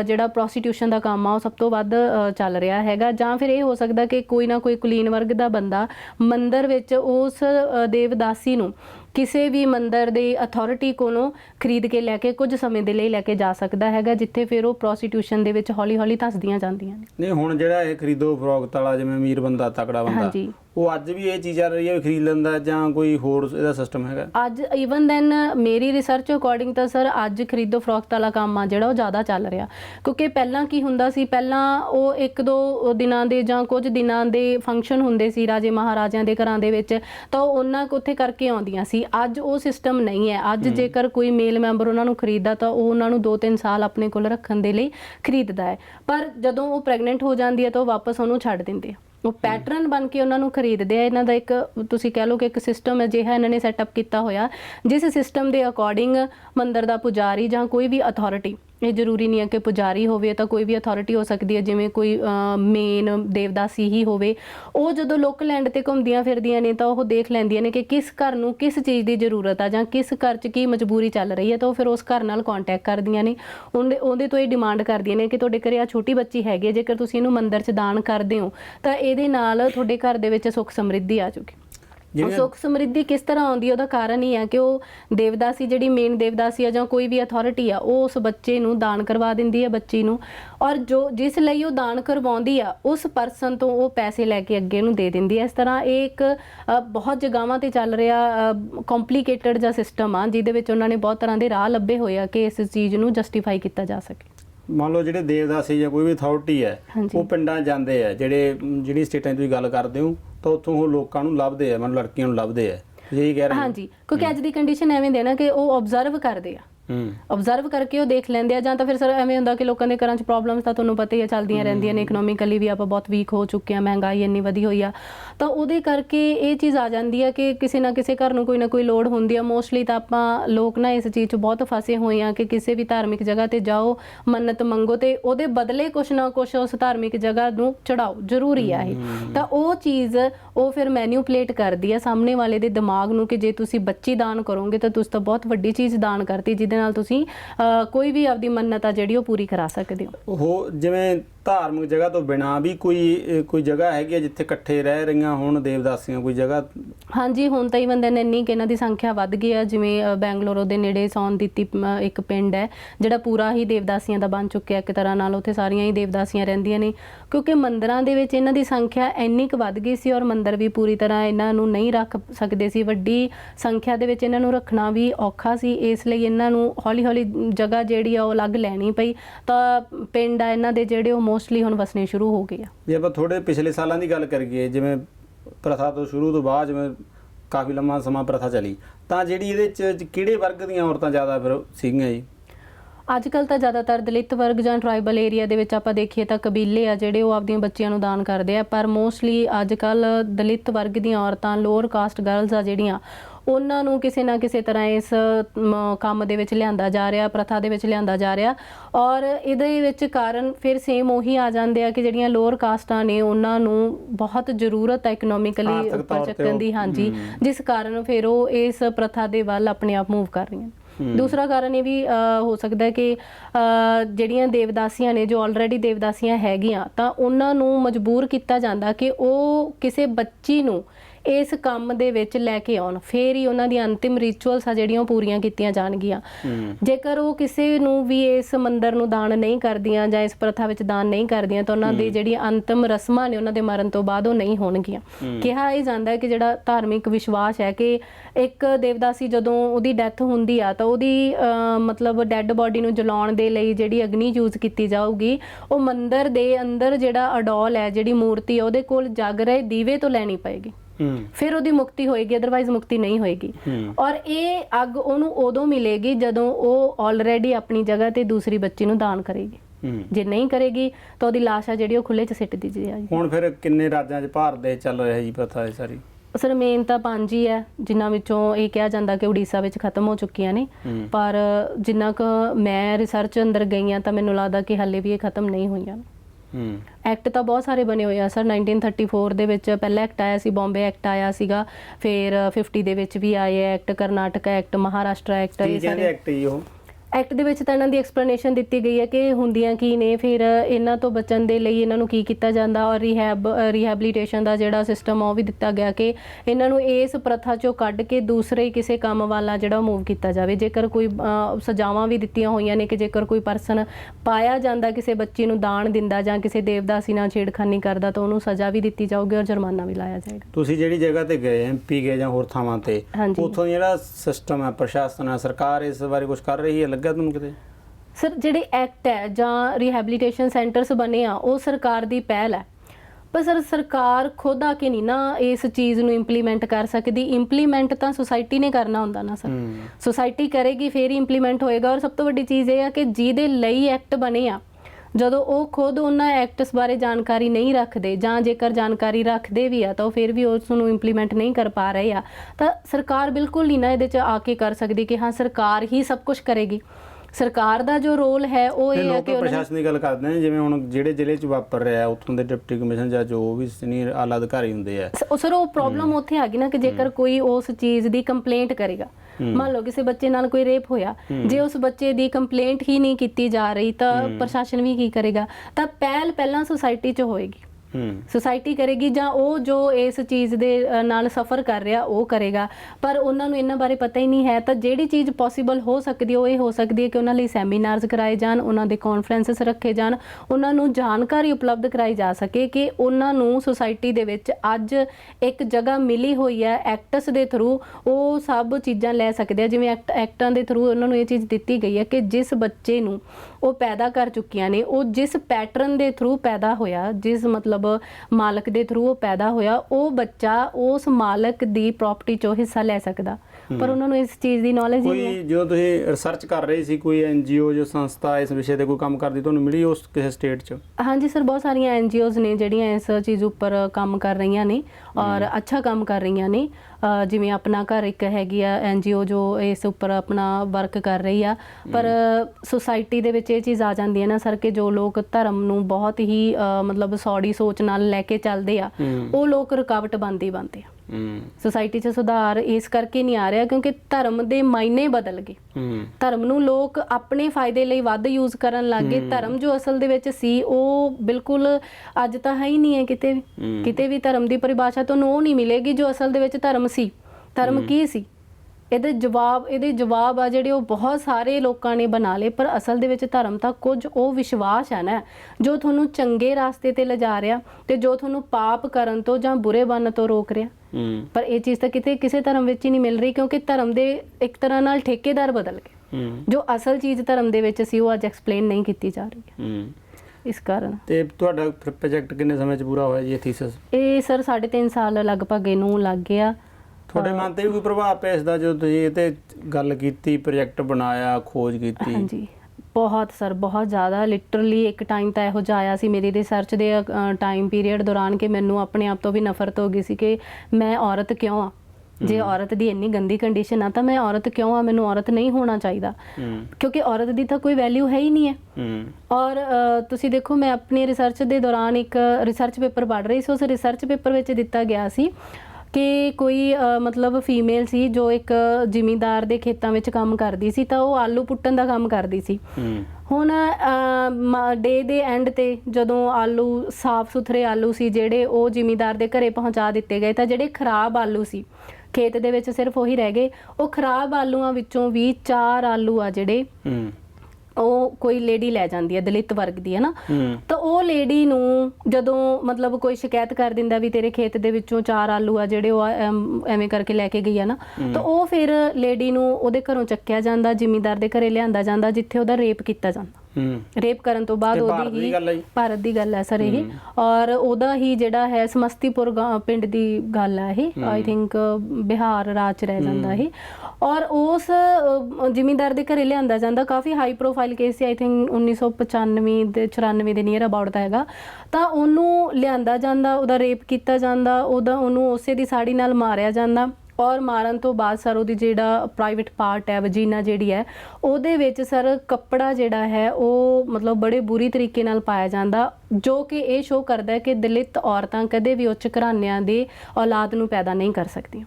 ਜਿਹੜਾ ਪ੍ਰੋਸਟੀਟਿਊਸ਼ਨ ਦਾ ਕੰਮ ਆ ਉਹ ਸਭ ਤੋਂ ਵੱਧ ਚੱਲ ਰਿਹਾ ਹੈਗਾ। ਜਾਂ ਫਿਰ ਇਹ ਹੋ ਸਕਦਾ ਕਿ ਕੋਈ ਨਾ ਕੋਈ ਕੁਲੀਨ ਵਰਗ ਦਾ ਬੰਦਾ ਮੰਦਰ ਵਿੱਚ ਉਸ ਦੇਵਦਾਸੀ ਨੂੰ ਕਿਸੇ ਵੀ ਮੰਦਰ ਦੇ ਅਥਾਰਟੀ ਕੋਲੋਂ ਖਰੀਦ ਕੇ ਲੈ ਕੇ ਕੁਝ ਸਮੇਂ ਦੇ ਲਈ ਲੈ ਕੇ ਜਾ ਸਕਦਾ ਹੈਗਾ ਜਿੱਥੇ ਫਿਰ ਉਹ ਪ੍ਰੋਸਟੀਟਿਊਸ਼ਨ ਦੇ ਵਿੱਚ ਹੌਲੀ-ਹੌਲੀ ਧੱਸਦੀਆਂ ਜਾਂਦੀਆਂ ਨੇ। ਨਹੀਂ ਹੁਣ ਜਿਹੜਾ ਇਹ ਖਰੀਦੋ ਫਰੋਖਤ ਵਾਲਾ ਜਿਵੇਂ ਅਮੀਰ ਬੰਦਾ ਤਕੜਾ ਬੰਦਾ ਹਾਂਜੀ। ਉਹ ਅੱਜ ਵੀ ਇਹ ਚੀਜ਼ ਚੱਲ ਰਹੀ ਹੈ ਵੀ ਖਰੀਦ ਲੈਂਦਾ ਜਾਂ ਕੋਈ ਹੋਰ ਇਹਦਾ ਸਿਸਟਮ ਹੈਗਾ? ਅੱਜ ਇਵਨ ਦੈਨ ਮੇਰੀ ਰਿਸਰਚ ਅਕੋਰਡਿੰਗ ਤਾਂ ਸਰ ਅੱਜ ਖਰੀਦੋ ਫਰੋਖਤ ਵਾਲਾ ਕੰਮ ਆ ਜਿਹੜਾ ਉਹ ਜ਼ਿਆਦਾ ਚੱਲ ਰਿਹਾ। ਕਿਉਂਕਿ ਪਹਿਲਾਂ ਕੀ ਹੁੰਦਾ ਸੀ ਪਹਿਲਾਂ ਉਹ ਇੱਕ ਦੋ ਦਿਨਾਂ ਦੇ ਜਾਂ ਕੁਝ ਦਿਨਾਂ ਦੇ ਫੰਕਸ਼ਨ ਹੁੰਦੇ ਸੀ ਰਾਜੇ ਮਹਾਰਾਜਿਆਂ ਦੇ ਘਰਾਂ ਦੇ ਵਿੱਚ ਤਾਂ ਉਹ ਉਹਨਾਂ ਕੁ ਉੱਥੇ ਕਰਕੇ ਆਉਂਦੀਆਂ ਸੀ। ਅੱਜ ਉਹ ਸਿਸਟਮ ਨਹੀਂ ਹੈ। ਅੱਜ ਜੇਕਰ ਕੋਈ ਮੇਲ ਮੈਂਬਰ ਉਹਨਾਂ ਨੂੰ ਖਰੀਦਦਾ ਤਾਂ ਉਹ ਉਹਨਾਂ ਨੂੰ 2-3 ਸਾਲ ਆਪਣੇ ਕੋਲ ਰੱਖਣ ਦੇ ਲਈ ਖਰੀਦਦਾ ਹੈ। ਪਰ ਜਦੋਂ ਉਹ ਪ੍ਰੈਗਨੈਂਟ ਹੋ ਜਾਂਦੀ ਹੈ ਤਾਂ ਉਹ ਵਾਪਸ ਉਹਨੂੰ ਛੱਡ ਦਿੰਦੇ ਆ। ਉਹ ਪੈਟਰਨ ਬਣ ਕੇ ਉਹਨਾਂ ਨੂੰ ਖਰੀਦਦੇ ਆ। ਇਹਨਾਂ ਦਾ ਇੱਕ, ਤੁਸੀਂ ਕਹਿ ਲਓ ਕਿ ਇੱਕ ਸਿਸਟਮ ਹੈ ਜਿਹੜਾ ਇਹਨਾਂ ਨੇ ਸੈਟਅਪ ਕੀਤਾ ਹੋਇਆ, ਜਿਸ ਸਿਸਟਮ ਦੇ ਅਕੋਰਡਿੰਗ ਮੰਦਰ ਦਾ ਪੁਜਾਰੀ ਜਾਂ ਕੋਈ ਵੀ ਅਥਾਰਟੀ ਇਹ ਜ਼ਰੂਰੀ ਨਹੀਂ ਹੈ ਕਿ ਪੁਜਾਰੀ ਹੋਵੇ, ਤਾਂ ਕੋਈ ਵੀ ਅਥਾਰਟੀ ਹੋ ਸਕਦੀ ਹੈ, ਜਿਵੇਂ ਕੋਈ ਮੇਨ ਦੇਵਦਾਸੀ ਹੀ ਹੋਵੇ। ਉਹ ਜਦੋਂ ਲੋਕਲ ਲੈਂਡ ਤੇ ਘੁੰਮਦੀਆਂ ਫਿਰਦੀਆਂ ਨੇ, ਤਾਂ ਉਹ ਦੇਖ ਲੈਂਦੀਆਂ ਨੇ ਕਿ ਕਿਸ ਘਰ ਨੂੰ ਕਿਸ ਚੀਜ਼ ਦੀ ਜ਼ਰੂਰਤ ਆ, ਜਾਂ ਕਿਸ ਘਰ 'ਚ ਕੀ ਮਜਬੂਰੀ ਚੱਲ ਰਹੀ ਹੈ, ਤਾਂ ਉਹ ਫਿਰ ਉਸ ਘਰ ਨਾਲ ਕੰਟੈਕਟ ਕਰਦੀਆਂ ਨੇ। ਉਹਦੇ ਉਹਦੇ ਤੋਂ ਇਹ ਡਿਮਾਂਡ ਕਰਦੀਆਂ ਨੇ ਕਿ ਤੁਹਾਡੇ ਘਰੇ ਆ ਛੋਟੀ ਬੱਚੀ ਹੈਗੀ ਹੈ, ਜੇਕਰ ਤੁਸੀਂ ਇਹਨੂੰ ਮੰਦਿਰ 'ਚ ਦਾਨ ਕਰਦੇ ਹੋ, ਤਾਂ ਇਹਦੇ ਨਾਲ ਤੁਹਾਡੇ ਘਰ ਦੇ ਵਿੱਚ ਸੁੱਖ ਸਮਰਿੱਧੀ ਆ ਜੂਗੀ ਜਿਵੇਂ ਸੁੱਖ ਸਮਰਿੱਧੀ ਕਿਸ ਤਰ੍ਹਾਂ ਆਉਂਦੀ ਉਹਦਾ ਕਾਰਨ ਹੀ ਹੈ ਕਿ ਉਹ ਦੇਵਦਾਸੀ ਜਿਹੜੀ ਮੇਨ ਦੇਵਦਾਸੀ ਆ ਜਾਂ ਕੋਈ ਵੀ ਅਥਾਰਟੀ ਆ ਉਹ ਉਸ ਬੱਚੇ ਨੂੰ ਦਾਨ ਕਰਵਾ ਦਿੰਦੀ ਹੈ ਬੱਚੀ ਨੂੰ। ਔਰ ਜੋ ਜਿਸ ਲਈ ਉਹ ਦਾਨ ਕਰਵਾਉਂਦੀ ਆ ਉਸ ਪਰਸਨ ਤੋਂ ਉਹ ਪੈਸੇ ਲੈ ਕੇ ਅੱਗੇ ਨੂੰ ਦੇ ਦਿੰਦੀ ਹੈ। ਇਸ ਤਰ੍ਹਾਂ ਇਹ ਇੱਕ ਬਹੁਤ ਜਗਾਵਾਂ ਤੇ ਚੱਲ ਰਿਹਾ ਕੰਪਲਿਕੇਟਡ ਜਿਹਾ ਸਿਸਟਮ ਆ ਜਿਹਦੇ ਵਿੱਚ ਉਹਨਾਂ ਨੇ ਬਹੁਤ ਤਰ੍ਹਾਂ ਦੇ ਰਾਹ ਲੱਭੇ ਹੋਏ ਆ ਕਿ ਇਸ ਚੀਜ਼ ਨੂੰ ਜਸਟੀਫਾਈ ਕੀਤਾ ਜਾ ਸਕੇ। ਮੰਨ ਲਓ ਜਿਹੜੇ ਦੇਵਦਾਸੀ ਜਾਂ ਕੋਈ ਵੀ ਅਥਾਰਟੀ ਹੈ। ਉਹ ਪਿੰਡਾਂ ਜਾਂਦੇ ਆ ਜਿਹੜੇ ਜਿਹੜੀ ਸਟੇਟਾਂ ਤੁਸੀਂ ਗੱਲ ਕਰਦੇ ਹੋ ਤਾਂ ਉੱਥੋਂ ਉਹ ਲੋਕਾਂ ਨੂੰ ਲੱਭਦੇ ਆ, ਮਤਲਬ ਲੜਕੀਆਂ ਨੂੰ ਲੱਭਦੇ ਆ। ਇਹੀ ਕਹਿ ਰਹੇ ਹੋ? ਹਾਂਜੀ, ਕਿਉਂਕਿ ਅੱਜ ਦੀ ਕੰਡੀਸ਼ਨ ਐਵੇਂ ਦੇ ਨਾ ਕਿ ਉਹ ਆਬਜ਼ਰਵ ਕਰਦੇ ਆ। ਆਬਜ਼ਰਵ ਕਰਕੇ ਉਹ ਦੇਖ ਲੈਂਦੇ ਆ ਜਾਂ ਤਾਂ ਫਿਰ ਸਰ ਐਵੇਂ ਹੁੰਦਾ ਕਿ ਲੋਕਾਂ ਦੇ ਘਰਾਂ 'ਚ ਪ੍ਰੋਬਲਮਸ ਤਾਂ ਤੁਹਾਨੂੰ ਪਤਾ ਹੀ ਆ ਚੱਲਦੀਆਂ ਰਹਿੰਦੀਆਂ ਨੇ ਇਕਨੋਮਿਕਲੀ ਵੀ ਆਪਾਂ ਬਹੁਤ ਵੀਕ ਹੋ ਚੁੱਕੇ ਆ ਮਹਿੰਗਾਈ ਇੰਨੀ ਵਧੀ ਹੋਈ ਆ। ਤਾਂ ਉਹਦੇ ਕਰਕੇ ਇਹ ਚੀਜ਼ ਆ ਜਾਂਦੀ ਆ ਕਿ ਕਿਸੇ ਨਾ ਕਿਸੇ ਘਰ ਨੂੰ ਕੋਈ ਨਾ ਕੋਈ ਲੋੜ ਹੁੰਦੀ ਆ। ਮੋਸਟਲੀ ਤਾਂ ਆਪਾਂ ਲੋਕ ਨਾ ਇਸ ਚੀਜ਼ 'ਚ ਬਹੁਤ ਫਸੇ ਹੋਏ ਆ ਕਿ ਕਿਸੇ ਵੀ ਧਾਰਮਿਕ ਜਗ੍ਹਾ ਤੇ ਜਾਓ ਮੰਨਤ ਮੰਗੋ ਤੇ ਉਹਦੇ ਬਦਲੇ ਕੁਛ ਨਾ ਕੁਛ ਉਸ ਧਾਰਮਿਕ ਜਗ੍ਹਾ ਨੂੰ ਚੜਾਓ ਜ਼ਰੂਰੀ ਆ ਇਹ। ਤਾਂ ਉਹ ਚੀਜ਼ ਉਹ ਫਿਰ ਮੈਨੂਪਲੇਟ ਕਰਦੀ ਆ। ਸਾਹਮਣੇ ਵਾਲੇ ਦੇ ਦਿਮਾਗ ਨੂੰ ਕਿ ਜੇ ਤੁਸੀਂ ਬੱਚੀ ਦਾਨ ਕਰੋਗੇ ਤਾਂ ਤੁਸੀਂ ਤਾਂ ਬਹੁਤ ਵੱਡੀ ਚੀਜ਼ ਦਾਨ ਕਰਤੀ ਜਿਹਦੇ ਨਾਲ ਤੁਸੀਂ ਅਹ, ਕੋਈ ਵੀ ਆਪਦੀ ਮੰਨਤ ਆ ਜਿਹੜੀ ਉਹ ਪੂਰੀ ਕਰਾ ਸਕਦੇ ਹੋ? ਉਹ ਜਿਵੇਂ ਧਾਰਮਿਕ ਜਗ੍ਹਾ ਤੋਂ ਬਿਨਾ ਵੀ ਕੋਈ ਕੋਈ ਜਗ੍ਹਾ ਹੈਗੀ ਆ ਜਿੱਥੇ ਇਕੱਠੇ ਰਹਿ ਰਹੀਆਂ ਹੋਣ ਦੇਵਦਾਸੀਆਂ ਕੋਈ ਜਗ੍ਹਾ? ਹਾਂਜੀ ਹੁਣ ਤਾਂ ਹੀ ਬੰਦੇ ਇੰਨੀ ਕਿ ਇਹਨਾਂ ਦੀ ਸੰਖਿਆ ਵੱਧ ਗਈ ਹੈ ਜਿਵੇਂ ਅ, ਬੈਂਗਲੁਰੂ ਦੇ ਨੇੜੇ ਸੌਨ ਦਿੱਤੀ ਮ, ਇੱਕ ਪਿੰਡ ਹੈ ਜਿਹੜਾ ਪੂਰਾ ਹੀ ਦੇਵਦਾਸੀਆਂ ਦਾ ਬਣ ਚੁੱਕਿਆ ਇੱਕ ਤਰ੍ਹਾਂ ਨਾਲ ਉੱਥੇ ਸਾਰੀਆਂ ਹੀ ਦੇਵਦਾਸੀਆਂ ਰਹਿੰਦੀਆਂ ਨੇ ਕਿਉਂਕਿ ਮੰਦਿਰਾਂ ਦੇ ਵਿੱਚ ਇਹਨਾਂ ਦੀ ਸੰਖਿਆ ਇੰਨੀ ਕੁ ਵੱਧ ਗਈ ਸੀ ਔਰ ਮੰਦਿਰ ਵੀ ਪੂਰੀ ਤਰ੍ਹਾਂ ਇਹਨਾਂ ਨੂੰ ਨਹੀਂ ਰੱਖ ਸਕਦੇ ਸੀ ਵੱਡੀ ਸੰਖਿਆ ਦੇ ਵਿੱਚ ਇਹਨਾਂ ਨੂੰ ਰੱਖਣਾ ਵੀ ਔਖਾ ਸੀ ਇਸ ਲਈ ਇਹਨਾਂ ਨੂੰ ਹੌਲੀ-ਹੌਲੀ ਜਗ੍ਹਾ ਜਿਹੜੀ ਆ ਉਹ ਅਲੱਗ ਲੈਣੀ ਪਈ ਤਾਂ ਪਿੰਡ ਆ ਇਹਨਾਂ ਦੇ ਜਿਹੜੇ ਉਹ ਮੋਸਟਲੀ ਹੁਣ ਵਸਣੇ ਸ਼ੁਰੂ ਹੋ ਗਏ ਆ। ਜੇ ਆਪਾਂ ਥੋੜੇ ਪਿਛਲੇ ਸਾਲਾਂ ਦੀ ਗੱਲ ਕਰੀਏ ਜਿਵੇਂ ਪ੍ਰਥਾ ਤੋਂ ਸ਼ੁਰੂ ਤੋਂ ਬਾਅਦ ਜਿਵੇਂ ਕਾਫੀ ਲੰਮਾ ਸਮਾਂ ਪ੍ਰਥਾ ਚੱਲੀ ਤਾਂ ਜਿਹੜੀ ਇਹਦੇ ਚ ਕਿਹੜੇ ਵਰਗ ਦੀਆਂ ਔਰਤਾਂ ਜ਼ਿਆਦਾ ਫਿਰ ਸੀਗੀਆਂ ਜੀ? ਅੱਜ ਕੱਲ ਤਾਂ ਜ਼ਿਆਦਾਤਰ ਦਲਿਤ ਵਰਗ ਜਾਂ ਟ੍ਰਾਈਬਲ ਏਰੀਆ ਦੇ ਵਿੱਚ ਆਪਾਂ ਦੇਖੀਏ ਤਾਂ ਕਬੀਲੇ ਆ ਜਿਹੜੇ ਉਹ ਆਪਦੀਆਂ ਬੱਚਿਆਂ ਨੂੰ ਦਾਨ ਕਰਦੇ ਆ ਪਰ ਮੋਸਟਲੀ ਅੱਜ ਕੱਲ ਦਲਿਤ ਵਰਗ ਦੀਆਂ ਔਰਤਾਂ ਲੋਅਰ ਕਾਸਟ ਗਰਲਸ ਆ ਜਿਹੜੀਆਂ ਉਹਨਾਂ ਨੂੰ ਕਿਸੇ ਨਾ ਕਿਸੇ ਤਰ੍ਹਾਂ ਇਸ ਕੰਮ ਦੇ ਵਿੱਚ ਲਿਆਂਦਾ ਜਾ ਰਿਹਾ ਪ੍ਰਥਾ ਦੇ ਵਿੱਚ ਲਿਆਂਦਾ ਜਾ ਰਿਹਾ। ਔਰ ਇਹਦੇ ਵਿੱਚ ਕਾਰਨ ਫਿਰ ਸੇਮ ਉਹੀ ਆ ਜਾਂਦੇ ਆ ਕਿ ਜਿਹੜੀਆਂ ਲੋਅਰ ਕਾਸਟਾਂ ਨੇ ਉਹਨਾਂ ਨੂੰ ਬਹੁਤ ਜ਼ਰੂਰਤ ਹੈ ਇਕਨੋਮਿਕਲੀ ਉੱਪਰ ਚੱਕਣ ਦੀ ਹਾਂਜੀ। ਜਿਸ ਕਾਰਨ ਫਿਰ ਉਹ ਇਸ ਪ੍ਰਥਾ ਦੇ ਵੱਲ ਆਪਣੇ ਆਪ ਮੂਵ ਕਰ ਰਹੀਆਂ। ਦੂਸਰਾ ਕਾਰਨ ਇਹ ਵੀ ਹੋ ਸਕਦਾ ਹੈ ਕਿ ਜਿਹੜੀਆਂ ਦੇਵਦਾਸੀਆਂ ਨੇ ਜੋ ਆਲਰੇਡੀ ਦੇਵਦਾਸੀਆਂ ਹੈਗੀਆਂ ਤਾਂ ਉਹਨਾਂ ਨੂੰ ਮਜਬੂਰ ਕੀਤਾ ਜਾਂਦਾ ਕਿ ਉਹ ਕਿਸੇ ਬੱਚੀ ਨੂੰ ਇਸ ਕੰਮ ਦੇ ਵਿੱਚ ਲੈ ਕੇ ਆਉਣ। ਫੇਰ ਹੀ ਉਹਨਾਂ ਦੀਆਂ ਅੰਤਿਮ ਰਿਚੁਅਲਸ ਆ ਜਿਹੜੀਆਂ ਉਹ ਪੂਰੀਆਂ ਕੀਤੀਆਂ ਜਾਣਗੀਆਂ। ਜੇਕਰ ਉਹ ਕਿਸੇ ਨੂੰ ਵੀ ਇਸ ਮੰਦਿਰ ਨੂੰ ਦਾਨ ਨਹੀਂ ਕਰਦੀਆਂ ਜਾਂ ਇਸ ਪ੍ਰਥਾ ਵਿੱਚ ਦਾਨ ਨਹੀਂ ਕਰਦੀਆਂ ਤਾਂ ਉਹਨਾਂ ਦੀ ਜਿਹੜੀ ਅੰਤਮ ਰਸਮਾਂ ਨੇ ਉਹਨਾਂ ਦੇ ਮਰਨ ਤੋਂ ਬਾਅਦ ਉਹ ਨਹੀਂ ਹੋਣਗੀਆਂ। ਕਿਹਾ ਇਹ ਜਾਂਦਾ ਹੈ ਕਿ ਜਿਹੜਾ ਧਾਰਮਿਕ ਵਿਸ਼ਵਾਸ ਹੈ ਕਿ ਇੱਕ ਦੇਵਦਾਸੀ ਜਦੋਂ ਉਹਦੀ ਡੈਥ ਹੁੰਦੀ ਆ ਤਾਂ ਉਹਦੀ ਮਤਲਬ ਡੈੱਡ ਬਾਡੀ ਨੂੰ ਜਲਾਉਣ ਦੇ ਲਈ ਜਿਹੜੀ ਅਗਨੀ ਯੂਜ਼ ਕੀਤੀ ਜਾਊਗੀ ਉਹ ਮੰਦਿਰ ਦੇ ਅੰਦਰ ਜਿਹੜਾ ਅਡੋਲ ਹੈ ਜਿਹੜੀ ਮੂਰਤੀ ਹੈ ਉਹਦੇ ਕੋਲ ਜਗ ਰਹੇ ਦੀਵੇ ਤੋਂ ਲੈਣੀ ਪਏਗੀ। ਫਿਰ ਉਹਦੀ ਮੁਕਤੀ ਹੋਏਗੀ ਅਦਰਵਾਈਜ਼ ਮੁਕਤੀ ਨਹੀਂ ਹੋਏਗੀ। ਹੂੰ। ਔਰ ਇਹ ਅੱਗ ਉਹਨੂੰ ਉਦੋਂ ਮਿਲੇਗੀ ਜਦੋਂ ਉਹ ਆਲਰੇਡੀ ਆਪਣੀ ਜਗ੍ਹਾ ਤੇ ਦੂਸਰੀ ਬੱਚੀ ਨੂੰ ਦਾਨ ਕਰੇਗੀ। ਹੂੰ। ਜੇ ਨਹੀਂ ਕਰੇਗੀ ਤਾਂ ਉਹਦੀ ਲਾਸ਼ ਆ ਜਿਹੜੀ ਉਹ ਖੁੱਲੇ 'ਚ ਸਿੱਟ ਦਿੱਤੀ ਜਾਏਗੀ। ਹੁਣ ਫਿਰ ਕਿੰਨੇ ਰਾਜਾਂ 'ਚ ਭਾਰਤ ਦੇ ਚੱਲ ਰਿਹਾ ਜੀ ਪ੍ਰਥਾ ਇਹ ਸਾਰੀ? ਸਰ ਮੇਨ ਤਾਂ ਪੰਜ ਹੀ ਹੈ ਜਿਨ੍ਹਾਂ ਵਿੱਚੋਂ ਇਹ ਕਿਹਾ ਜਾਂਦਾ ਕਿ ਉੜੀਸਾ ਵਿੱਚ ਖਤਮ ਹੋ ਚੁੱਕੀਆਂ ਨੇ। ਹੂੰ। ਪਰ ਜਿੰਨਾ ਕੁ ਮੈਂ ਰਿਸਰਚ ਅੰਦਰ ਗਈ ਹਾਂ ਤਾਂ ਮੈਨੂੰ ਲੱਗਦਾ ਕਿ ਹਾਲੇ ਵੀ ਇਹ ਖਤਮ ਨਹੀਂ ਹੋਈਆਂ। ਹੂੰ ਐਕਟ ਤਾਂ ਬਹੁਤ ਸਾਰੇ ਬਣੇ ਹੋਏ ਆ ਸਰ 1934 ਦੇ ਵਿੱਚ ਪਹਿਲਾ ਐਕਟ ਆਇਆ ਸੀ ਬੰਬੇ ਐਕਟ ਆਇਆ ਸੀਗਾ ਫਿਰ 50 ਦੇ ਵਿੱਚ ਵੀ ਆਏ act Karnataka act Maharashtra act ਇਹ ਸਾਰੇ ਐਕਟ ਜੀ ਉਹ। ਐਕਟ ਦੇ ਵਿੱਚ ਤਾਂ ਇਹਨਾਂ ਦੀ ਐਕਸਪਲੇਨੇਸ਼ਨ ਦਿੱਤੀ ਗਈ ਹੈ ਕਿ ਹੁੰਦੀਆਂ ਕੀ ਨੇ ਫਿਰ ਇਹਨਾਂ ਤੋਂ ਬਚਣ ਦੇ ਲਈ ਇਹਨਾਂ ਨੂੰ ਕੀ ਕੀਤਾ ਜਾਂਦਾ ਔਰ ਰਿਹੈਬ ਰਿਹੈਬਿਲਿਟੇਸ਼ਨ ਦਾ ਜਿਹੜਾ ਸਿਸਟਮ ਉਹ ਵੀ ਦਿੱਤਾ ਗਿਆ ਕਿ ਇਹਨਾਂ ਨੂੰ ਇਸ ਪ੍ਰਥਾ ਚੋਂ ਕੱਢ ਕੇ ਦੂਸਰੇ ਕਿਸੇ ਕੰਮ ਵਾਲਾ ਜਿਹੜਾ ਮੂਵ ਕੀਤਾ ਜਾਵੇ ਜੇਕਰ ਕੋਈ ਸਜ਼ਾਵਾਂ ਵੀ ਦਿੱਤੀਆਂ ਹੋਈਆਂ ਨੇ ਕਿ ਜੇਕਰ ਕੋਈ ਪਰਸਨ ਪਾਇਆ ਜਾਂਦਾ ਕਿਸੇ ਬੱਚੀ ਨੂੰ ਦਾਨ ਦਿੰਦਾ ਜਾਂ ਕਿਸੇ ਦੇਵਦਾਸੀ ਨਾਲ ਛੇੜਖਾਨੀ ਕਰਦਾ ਤਾਂ ਉਹਨੂੰ ਸਜ਼ਾ ਵੀ ਦਿੱਤੀ ਜਾਊਗੀ ਔਰ ਜੁਰਮਾਨਾ ਵੀ ਲਾਇਆ ਜਾਏਗਾ ਤੁਸੀਂ ਜਿਹੜੀ ਜਗ੍ਹਾ ਤੇ ਗਏ ਐਮਪੀ ਗਏ ਜਾਂ ਹੋਰ ਥਾਵਾਂ ਤੇ। ਉੱਥੋਂ ਜਿਹੜਾ ਸਿਸਟਮ ਹੈ ਪ੍ਰਸ਼ਾਸਨ ਹੈ ਸਰਕਾਰ ਇਸ ਬਾਰੇ ਕੁਝ ਕਰ ਰਹੀ ਹੈ ਲੱਗਾ ਤੁਹਾਨੂੰ ਕਿਤੇ? ਸਰ ਜਿਹੜੇ ਐਕਟ ਹੈ ਜਾਂ ਰਿਹੈਬਿਲਿਟੇਸ਼ਨ ਸੈਂਟਰਸ ਬਣੇ ਆ ਉਹ ਸਰਕਾਰ ਦੀ ਪਹਿਲ ਹੈ। ਪਰ ਸਰ ਸਰਕਾਰ ਖੁਦ ਆ ਕੇ ਨਹੀਂ ਨਾ ਇਸ ਚੀਜ਼ ਨੂੰ ਇੰਪਲੀਮੈਂਟ ਕਰ ਸਕਦੀ। ਇੰਪਲੀਮੈਂਟ ਤਾਂ ਸੁਸਾਇਟੀ ਨੇ ਕਰਨਾ ਹੁੰਦਾ ਨਾ ਸਰ। ਸੁਸਾਇਟੀ ਕਰੇਗੀ ਫੇਰ ਹੀ ਇੰਪਲੀਮੈਂਟ ਹੋਏਗਾ। ਔਰ ਸਭ ਤੋਂ ਵੱਡੀ ਚੀਜ਼ ਇਹ ਆ ਕਿ ਜਿਹਦੇ ਲਈ ਐਕਟ ਬਣੇ ਆ ਜਦੋਂ ਉਹ ਖੁਦ ਉਹਨਾਂ ਐਕਟਸ ਬਾਰੇ ਜਾਣਕਾਰੀ ਨਹੀਂ ਰੱਖਦੇ ਜਾਂ ਜੇਕਰ ਜਾਣਕਾਰੀ ਰੱਖਦੇ ਵੀ ਆ ਤਾਂ ਉਹ ਫਿਰ ਵੀ ਉਸ ਨੂੰ ਇੰਪਲੀਮੈਂਟ ਨਹੀਂ ਕਰ ਪਾ ਰਹੇ ਆ, ਤਾਂ ਸਰਕਾਰ ਬਿਲਕੁਲ ਨਹੀਂ ਨਾ ਇਹਦੇ 'ਚ ਆ ਕੇ ਕਰ ਸਕਦੀ ਕਿ ਹਾਂ ਸਰਕਾਰ ਹੀ ਸਭ ਕੁਝ ਕਰੇਗੀ। ਸਰਕਾਰ ਦਾ ਜੋ ਰੋਲ ਹੈ ਉਹ ਇਹ ਹੈ ਕਿ ਉਹਨਾਂ ਨੂੰ ਪ੍ਰਸ਼ਾਸਨ ਦੀ ਗੱਲ ਕਰਦੇ ਨੇ ਜਿਵੇਂ ਹੁਣ ਜਿਹੜੇ ਜ਼ਿਲ੍ਹੇ 'ਚ ਵਾਪਰ ਰਿਹਾ ਉੱਥੋਂ ਦੇ ਡਿਪਟੀ ਕਮਿਸ਼ਨਰ ਜਾਂ ਜੋ ਵੀ ਸੀਨੀਅਰ ਆਲਾ ਅਧਿਕਾਰੀ ਹੁੰਦੇ ਆ। ਉਹ ਸਰ ਉਹ ਪ੍ਰੋਬਲਮ ਉੱਥੇ ਆ ਗਈ ਨਾ ਕਿ ਜੇਕਰ ਕੋਈ ਉਸ ਚੀਜ਼ ਦੀ ਕੰਪਲੇਂਟ ਕਰੇਗਾ। ਮੰਨ ਲਓ ਕਿਸੇ ਬੱਚੇ ਨਾਲ ਕੋਈ ਰੇਪ ਹੋਇਆ ਜੇ ਉਸ ਬੱਚੇ ਦੀ ਕੰਪਲੇਂਟ ਹੀ ਨਹੀਂ ਕੀਤੀ ਜਾ ਰਹੀ ਤਾਂ ਪ੍ਰਸ਼ਾਸਨ ਵੀ ਕੀ ਕਰੇਗਾ? ਤਾਂ ਪਹਿਲ ਪਹਿਲਾਂ ਸੁਸਾਇਟੀ 'ਚ ਹੋਏਗੀ। ਸੁਸਾਇਟੀ ਕਰੇਗੀ ਜਾਂ ਉਹ ਜੋ ਇਸ ਚੀਜ਼ ਦੇ ਨਾਲ ਸਫਰ ਕਰ ਰਿਹਾ, ਉਹ ਕਰੇਗਾ। ਪਰ ਉਹਨਾਂ ਨੂੰ ਇਹਨਾਂ ਬਾਰੇ ਪਤਾ ਹੀ ਨਹੀਂ ਹੈ, ਤਾਂ ਜਿਹੜੀ ਚੀਜ਼ ਪੋਸੀਬਲ ਹੋ ਸਕਦੀ ਉਹ ਇਹ ਹੋ ਸਕਦੀ ਹੈ ਕਿ ਉਹਨਾਂ ਲਈ ਸੈਮੀਨਾਰਸ ਕਰਾਏ ਜਾਣ, ਉਹਨਾਂ ਦੇ ਕਾਨਫਰੰਸਸ ਰੱਖੇ ਜਾਣ, ਉਹਨਾਂ ਨੂੰ ਜਾਣਕਾਰੀ ਉਪਲਬਧ ਕਰਾਈ ਜਾ ਸਕੇ ਕਿ ਉਹਨਾਂ ਨੂੰ ਸੁਸਾਇਟੀ ਦੇ ਵਿੱਚ ਅੱਜ ਇੱਕ ਜਗ੍ਹਾ ਮਿਲੀ ਹੋਈ ਹੈ ਐਕਟਸ ਦੇ ਥਰੂ ਉਹ ਸਭ ਚੀਜ਼ਾਂ ਲੈ ਸਕਦੇ ਆ। ਜਿਵੇਂ ਐਕਟ ਐਕਟਾਂ ਦੇ ਥਰੂ ਉਹਨਾਂ ਨੂੰ ਇਹ ਚੀਜ਼ ਦਿੱਤੀ ਗਈ ਹੈ ਕਿ ਜਿਸ ਬੱਚੇ ਨੂੰ ਉਹ ਪੈਦਾ ਕਰ ਚੁੱਕੀਆਂ ਨੇ, ਉਹ ਜਿਸ ਪੈਟਰਨ ਦੇ ਥਰੂ ਪੈਦਾ ਹੋਇਆ, ਜਿਸ ਮਤਲਬ ਮਾਲਕ ਦੇ ਥਰੂ ਉਹ ਪੈਦਾ ਹੋਇਆ, ਉਹ ਬੱਚਾ ਉਸ ਮਾਲਕ ਦੀ ਪ੍ਰਾਪਰਟੀ ਚੋਂ ਹਿੱਸਾ ਲੈ ਸਕਦਾ। ਪਰ ਉਹਨਾਂ ਨੂੰ ਇਸ ਚੀਜ਼ ਦੀ ਨੌਲੇਜ ਹੀ ਨਹੀਂ ਹੈ। ਕੋਈ ਜਦੋਂ ਤੁਸੀਂ ਰਿਸਰਚ ਕਰ ਰਹੇ ਸੀ ਕੋਈ ਐਨਜੀਓ ਜੋ ਸੰਸਥਾ ਇਸ ਵਿਸ਼ੇ ਤੇ ਕੋਈ ਕੰਮ ਕਰਦੀ ਤੁਹਾਨੂੰ ਮਿਲੀ ਉਸ ਕਿਸੇ ਸਟੇਟ 'ਚ? ਹਾਂਜੀ ਸਰ ਬਹੁਤ ਸਾਰੀਆਂ ਐਨਜੀਓਜ਼ ਨੇ ਜਿਹੜੀਆਂ ਇਸ ਚੀਜ਼ ਉੱਪਰ ਕੰਮ ਕਰ ਰਹੀਆਂ ਨੇ ਔਰ ਅੱਛਾ ਕੰਮ ਕਰ ਰਹੀਆਂ ਨੇ। ਅ, ਜਿਵੇਂ ਆਪਣਾ ਘਰ ਇੱਕ ਹੈਗੀ ਆ ਐਨਜੀਓ ਜੋ ਇਸ ਉੱਪਰ ਆਪਣਾ ਵਰਕ ਕਰ ਰਹੀ ਆ। ਪਰ ਸੁਸਾਇਟੀ ਦੇ ਵਿੱਚ ਇਹ ਚੀਜ਼ ਆ ਜਾਂਦੀ ਹੈ ਨਾ ਸਰ ਕਿ ਜੋ ਲੋਕ ਧਰਮ ਨੂੰ ਬਹੁਤ ਹੀ ਅ, ਮਤਲਬ ਸੌੜੀ ਸੋਚ ਨਾਲ ਲੈ ਕੇ ਚੱਲਦੇ ਆ ਹੂੰ। ਉਹ ਲੋਕ ਰੁਕਾਵਟ ਬਣਦੇ ਹੀ ਬਣਦੇ ਆ। ਹੂੰ ਸੋਸਾਇਟੀ 'ਚ ਸੁਧਾਰ ਇਸ ਕਰਕੇ ਨਹੀਂ ਆ ਰਿਹਾ ਕਿਉਂਕਿ ਧਰਮ ਦੇ ਮਾਇਨੇ ਬਦਲ ਗਏ। ਹੂੰ। ਧਰਮ ਨੂੰ ਲੋਕ ਆਪਣੇ ਫਾਇਦੇ ਲਈ ਵੱਧ ਯੂਜ਼ ਕਰਨ ਲੱਗ ਗਏ। ਧਰਮ ਜੋ ਅਸਲ ਦੇ ਵਿੱਚ ਸੀ ਉਹ ਬਿਲਕੁਲ ਅੱਜ ਤਾਂ ਹੈ ਹੀ ਨਹੀਂ ਹੈ ਕਿਤੇ ਵੀ। ਕਿਤੇ ਵੀ ਧਰਮ ਦੀ ਪਰਿਭਾਸ਼ਾ ਤੁਹਾਨੂੰ ਉਹ ਨਹੀਂ ਮਿਲੇਗੀ ਜੋ ਅਸਲ ਦੇ ਵਿੱਚ ਧਰਮ ਸੀ। ਧਰਮ ਕੀ ਸੀ? ਇਹਦੇ ਜਵਾਬ ਇਹਦੇ ਜਵਾਬ ਆ ਜਿਹੜੇ ਉਹ ਬਹੁਤ ਸਾਰੇ ਲੋਕਾਂ ਨੇ ਬਣਾ ਲਏ ਪਰ ਅਸਲ ਦੇ ਵਿੱਚ ਧਰਮ ਤਾਂ ਕੁਝ ਉਹ ਵਿਸ਼ਵਾਸ ਹੈ ਨਾ ਜੋ ਤੁਹਾਨੂੰ ਚੰਗੇ ਰਾਸਤੇ ਤੇ ਲਿਜਾ ਰਿਹਾ ਤੇ ਜੋ ਤੁਹਾਨੂੰ ਪਾਪ ਕਰਨ ਤੋਂ ਜਾਂ ਬੁਰੇ ਬਣਨ ਤੋਂ ਰੋਕ ਰਿਹਾ। ਪਰ ਇਹ ਚੀਜ਼ ਤਾਂ ਕਿਤੇ ਕਿਸੇ ਧਰਮ ਵਿੱਚ ਹੀ ਨਹੀਂ ਮਿਲ ਰਹੀ ਕਿਉਂਕਿ ਧਰਮ ਦੇ ਇੱਕ ਤਰ੍ਹਾਂ ਨਾਲ ਠੇਕੇਦਾਰ ਬਦਲ ਗਏ। ਜੋ ਅਸਲ ਚੀਜ਼ ਧਰਮ ਦੇ ਵਿੱਚ ਸੀ ਉਹ ਅੱਜ ਐਕਸਪਲੇਨ ਨਹੀਂ ਕੀਤੀ ਜਾ ਰਹੀ ਹੈ। ਹੂੰ। ਇਸ ਕਾਰਨ। ਤੇ ਤੁਹਾਡਾ ਪ੍ਰੋਜੈਕਟ ਕਿੰਨੇ ਸਮੇਂ ਚ ਪੂਰਾ ਹੋਇਆ ਜੀ ਇਹ ਥੀਸਿਸ ਇਹ ਸਰ 3.5 ਸਾਲ ਲਗਭਗ ਇਹਨੂੰ ਲੱਗ ਗਿਆ। ਤੁਹਾਡੇ ਮਨ ਤੇ ਵੀ ਕੋਈ ਪ੍ਰਭਾਵ ਪਿਆ ਇਸ ਦਾ ਜਦੋਂ ਤੁਸੀਂ ਇਹ ਤੇ ਗੱਲ ਕੀਤੀ ਪ੍ਰੋਜੈਕਟ ਬਣਾਇਆ ਖੋਜ ਕੀਤੀ? ਹਾਂਜੀ। ਬਹੁਤ ਸਰ ਬਹੁਤ ਜ਼ਿਆਦਾ। ਲਿਟਰਲੀ ਇੱਕ ਟਾਈਮ ਤਾਂ ਇਹੋ ਜਿਹਾ ਆਇਆ ਸੀ ਮੇਰੀ ਰਿਸਰਚ ਦੇ ਟਾਈਮ ਪੀਰੀਅਡ ਦੌਰਾਨ ਕਿ ਮੈਨੂੰ ਆਪਣੇ ਆਪ ਤੋਂ ਵੀ ਨਫ਼ਰਤ ਹੋ ਗਈ ਸੀ ਕਿ ਮੈਂ ਔਰਤ ਕਿਉਂ ਆ? ਜੇ ਔਰਤ ਦੀ ਇੰਨੀ ਗੰਦੀ ਕੰਡੀਸ਼ਨ ਆ ਤਾਂ ਮੈਂ ਔਰਤ ਕਿਉਂ ਆ? ਮੈਨੂੰ ਔਰਤ ਨਹੀਂ ਹੋਣਾ ਚਾਹੀਦਾ। ਕਿਉਂਕਿ ਔਰਤ ਦੀ ਤਾਂ ਕੋਈ ਵੈਲਿਊ ਹੈ ਹੀ ਨਹੀਂ ਹੈ। ਔਰ ਤੁਸੀਂ ਦੇਖੋ ਮੈਂ ਆਪਣੀ ਰਿਸਰਚ ਦੇ ਦੌਰਾਨ ਇੱਕ ਰਿਸਰਚ ਪੇਪਰ ਪੜ੍ਹ ਰਹੀ ਸੀ। ਉਸ ਰਿਸਰਚ ਪੇਪਰ ਵਿੱਚ ਦਿੱਤਾ ਗਿਆ ਸੀ ਕਿ ਕੋਈ ਮਤਲਬ ਫੀਮੇਲ ਸੀ ਜੋ ਇੱਕ ਜ਼ਿਮੀਂਦਾਰ ਦੇ ਖੇਤਾਂ ਵਿੱਚ ਕੰਮ ਕਰਦੀ ਸੀ ਤਾਂ ਉਹ ਆਲੂ ਪੁੱਟਣ ਦਾ ਕੰਮ ਕਰਦੀ ਸੀ। ਹੁਣ ਡੇ ਦੇ ਐਂਡ ਤੇ ਜਦੋਂ ਆਲੂ ਸਾਫ਼ ਸੁਥਰੇ ਆਲੂ ਸੀ ਜਿਹੜੇ ਉਹ ਜ਼ਿਮੀਂਦਾਰ ਦੇ ਘਰੇ ਪਹੁੰਚਾ ਦਿੱਤੇ ਗਏ ਤਾਂ ਜਿਹੜੇ ਖਰਾਬ ਆਲੂ ਸੀ ਖੇਤ ਦੇ ਵਿੱਚ ਸਿਰਫ ਉਹੀ ਰਹਿ ਗਏ। ਉਹ ਖਰਾਬ ਆਲੂਆਂ ਵਿੱਚੋਂ ਵੀ ਚਾਰ ਆਲੂ ਆ ਜਿਹੜੇ ਉਹ ਕੋਈ ਲੇਡੀ ਲੈ ਜਾਂਦੀ ਹੈ ਦਲਿਤ ਵਰਗ ਦੀ ਹੈ ਨਾ ਹੂੰ। ਤਾਂ ਉਹ ਲੇਡੀ ਨੂੰ ਜਦੋਂ ਮਤਲਬ ਕੋਈ ਸ਼ਿਕਾਇਤ ਕਰ ਦਿੰਦਾ ਵੀ ਤੇਰੇ ਖੇਤ ਦੇ ਵਿੱਚੋਂ ਚਾਰ ਆਲੂ ਆ ਜਿਹੜੇ ਉਹ ਐਵੇਂ ਕਰਕੇ ਲੈ ਕੇ ਗਈ ਆ ਨਾ ਤਾਂ ਉਹ ਫਿਰ ਲੇਡੀ ਨੂੰ ਉਹਦੇ ਘਰੋਂ ਚੱਕਿਆ ਜਾਂਦਾ ਜ਼ਿਮੀਂਦਾਰ ਦੇ ਘਰੇ ਲਿਆਂਦਾ ਜਾਂਦਾ ਜਿੱਥੇ ਉਹਦਾ ਰੇਪ ਕੀਤਾ ਜਾਂਦਾ। ਹੂੰ। ਰੇਪ ਕਰਨ ਤੋਂ ਬਾਅਦ ਉਹਦੀ ਹੀ ਹੈ? ਭਾਰਤ ਦੀ ਗੱਲ ਹੈ ਸਰ ਇਹ। ਔਰ ਉਹਦਾ ਹੀ ਜਿਹੜਾ ਹੈ ਸਮਸਤੀਪੁਰ ਪਿੰਡ ਦੀ ਗੱਲ ਹੈ ਇਹ। ਆਈ ਥਿੰਕ ਬਿਹਾਰ ਰਾਜ ਰਹਿ ਜਾਂਦਾ ਇਹ। ਔਰ ਉਸ ਅ, ਜ਼ਿਮੀਂਦਾਰ ਦੇ ਘਰੇ ਲਿਆਂਦਾ ਜਾਂਦਾ। ਕਾਫੀ ਹਾਈ ਪ੍ਰੋਫਾਈਲ ਕੇਸ ਸੀ ਆਈ ਥਿੰਕ 1995 ਦੇ 94 ਦੇ ਨੀਅਰ ਅਬਾਊਟ ਦਾ ਹੈਗਾ। ਤਾਂ ਉਹਨੂੰ ਲਿਆਂਦਾ ਜਾਂਦਾ ਉਹਦਾ ਰੇਪ ਕੀਤਾ ਜਾਂਦਾ ਉਹਦਾ ਉਹਨੂੰ ਉਸੇ ਦੀ ਸਾੜੀ ਨਾਲ ਮਾਰਿਆ ਜਾਂਦਾ। ਔਰ ਮਾਰਨ ਤੋਂ ਬਾਅਦ ਸਰ ਉਹਦੀ ਜਿਹੜਾ ਪ੍ਰਾਈਵੇਟ ਪਾਰਟ ਹੈ ਵਜੀਨਾ ਜਿਹੜੀ ਹੈ ਉਹਦੇ ਵਿੱਚ ਸਰ ਕੱਪੜਾ ਜਿਹੜਾ ਹੈ ਉਹ ਮਤਲਬ ਬੜੇ ਬੁਰੀ ਤਰੀਕੇ ਨਾਲ ਪਾਇਆ ਜਾਂਦਾ ਜੋ ਕਿ ਇਹ ਸ਼ੋਅ ਕਰਦਾ ਹੈ ਕਿ ਦਲਿਤ ਔਰਤਾਂ ਕਦੇ ਵੀ ਉੱਚ ਘਰਾਣਿਆਂ ਦੀ ਔਲਾਦ ਨੂੰ ਪੈਦਾ ਨਹੀਂ ਕਰ ਸਕਦੀਆਂ।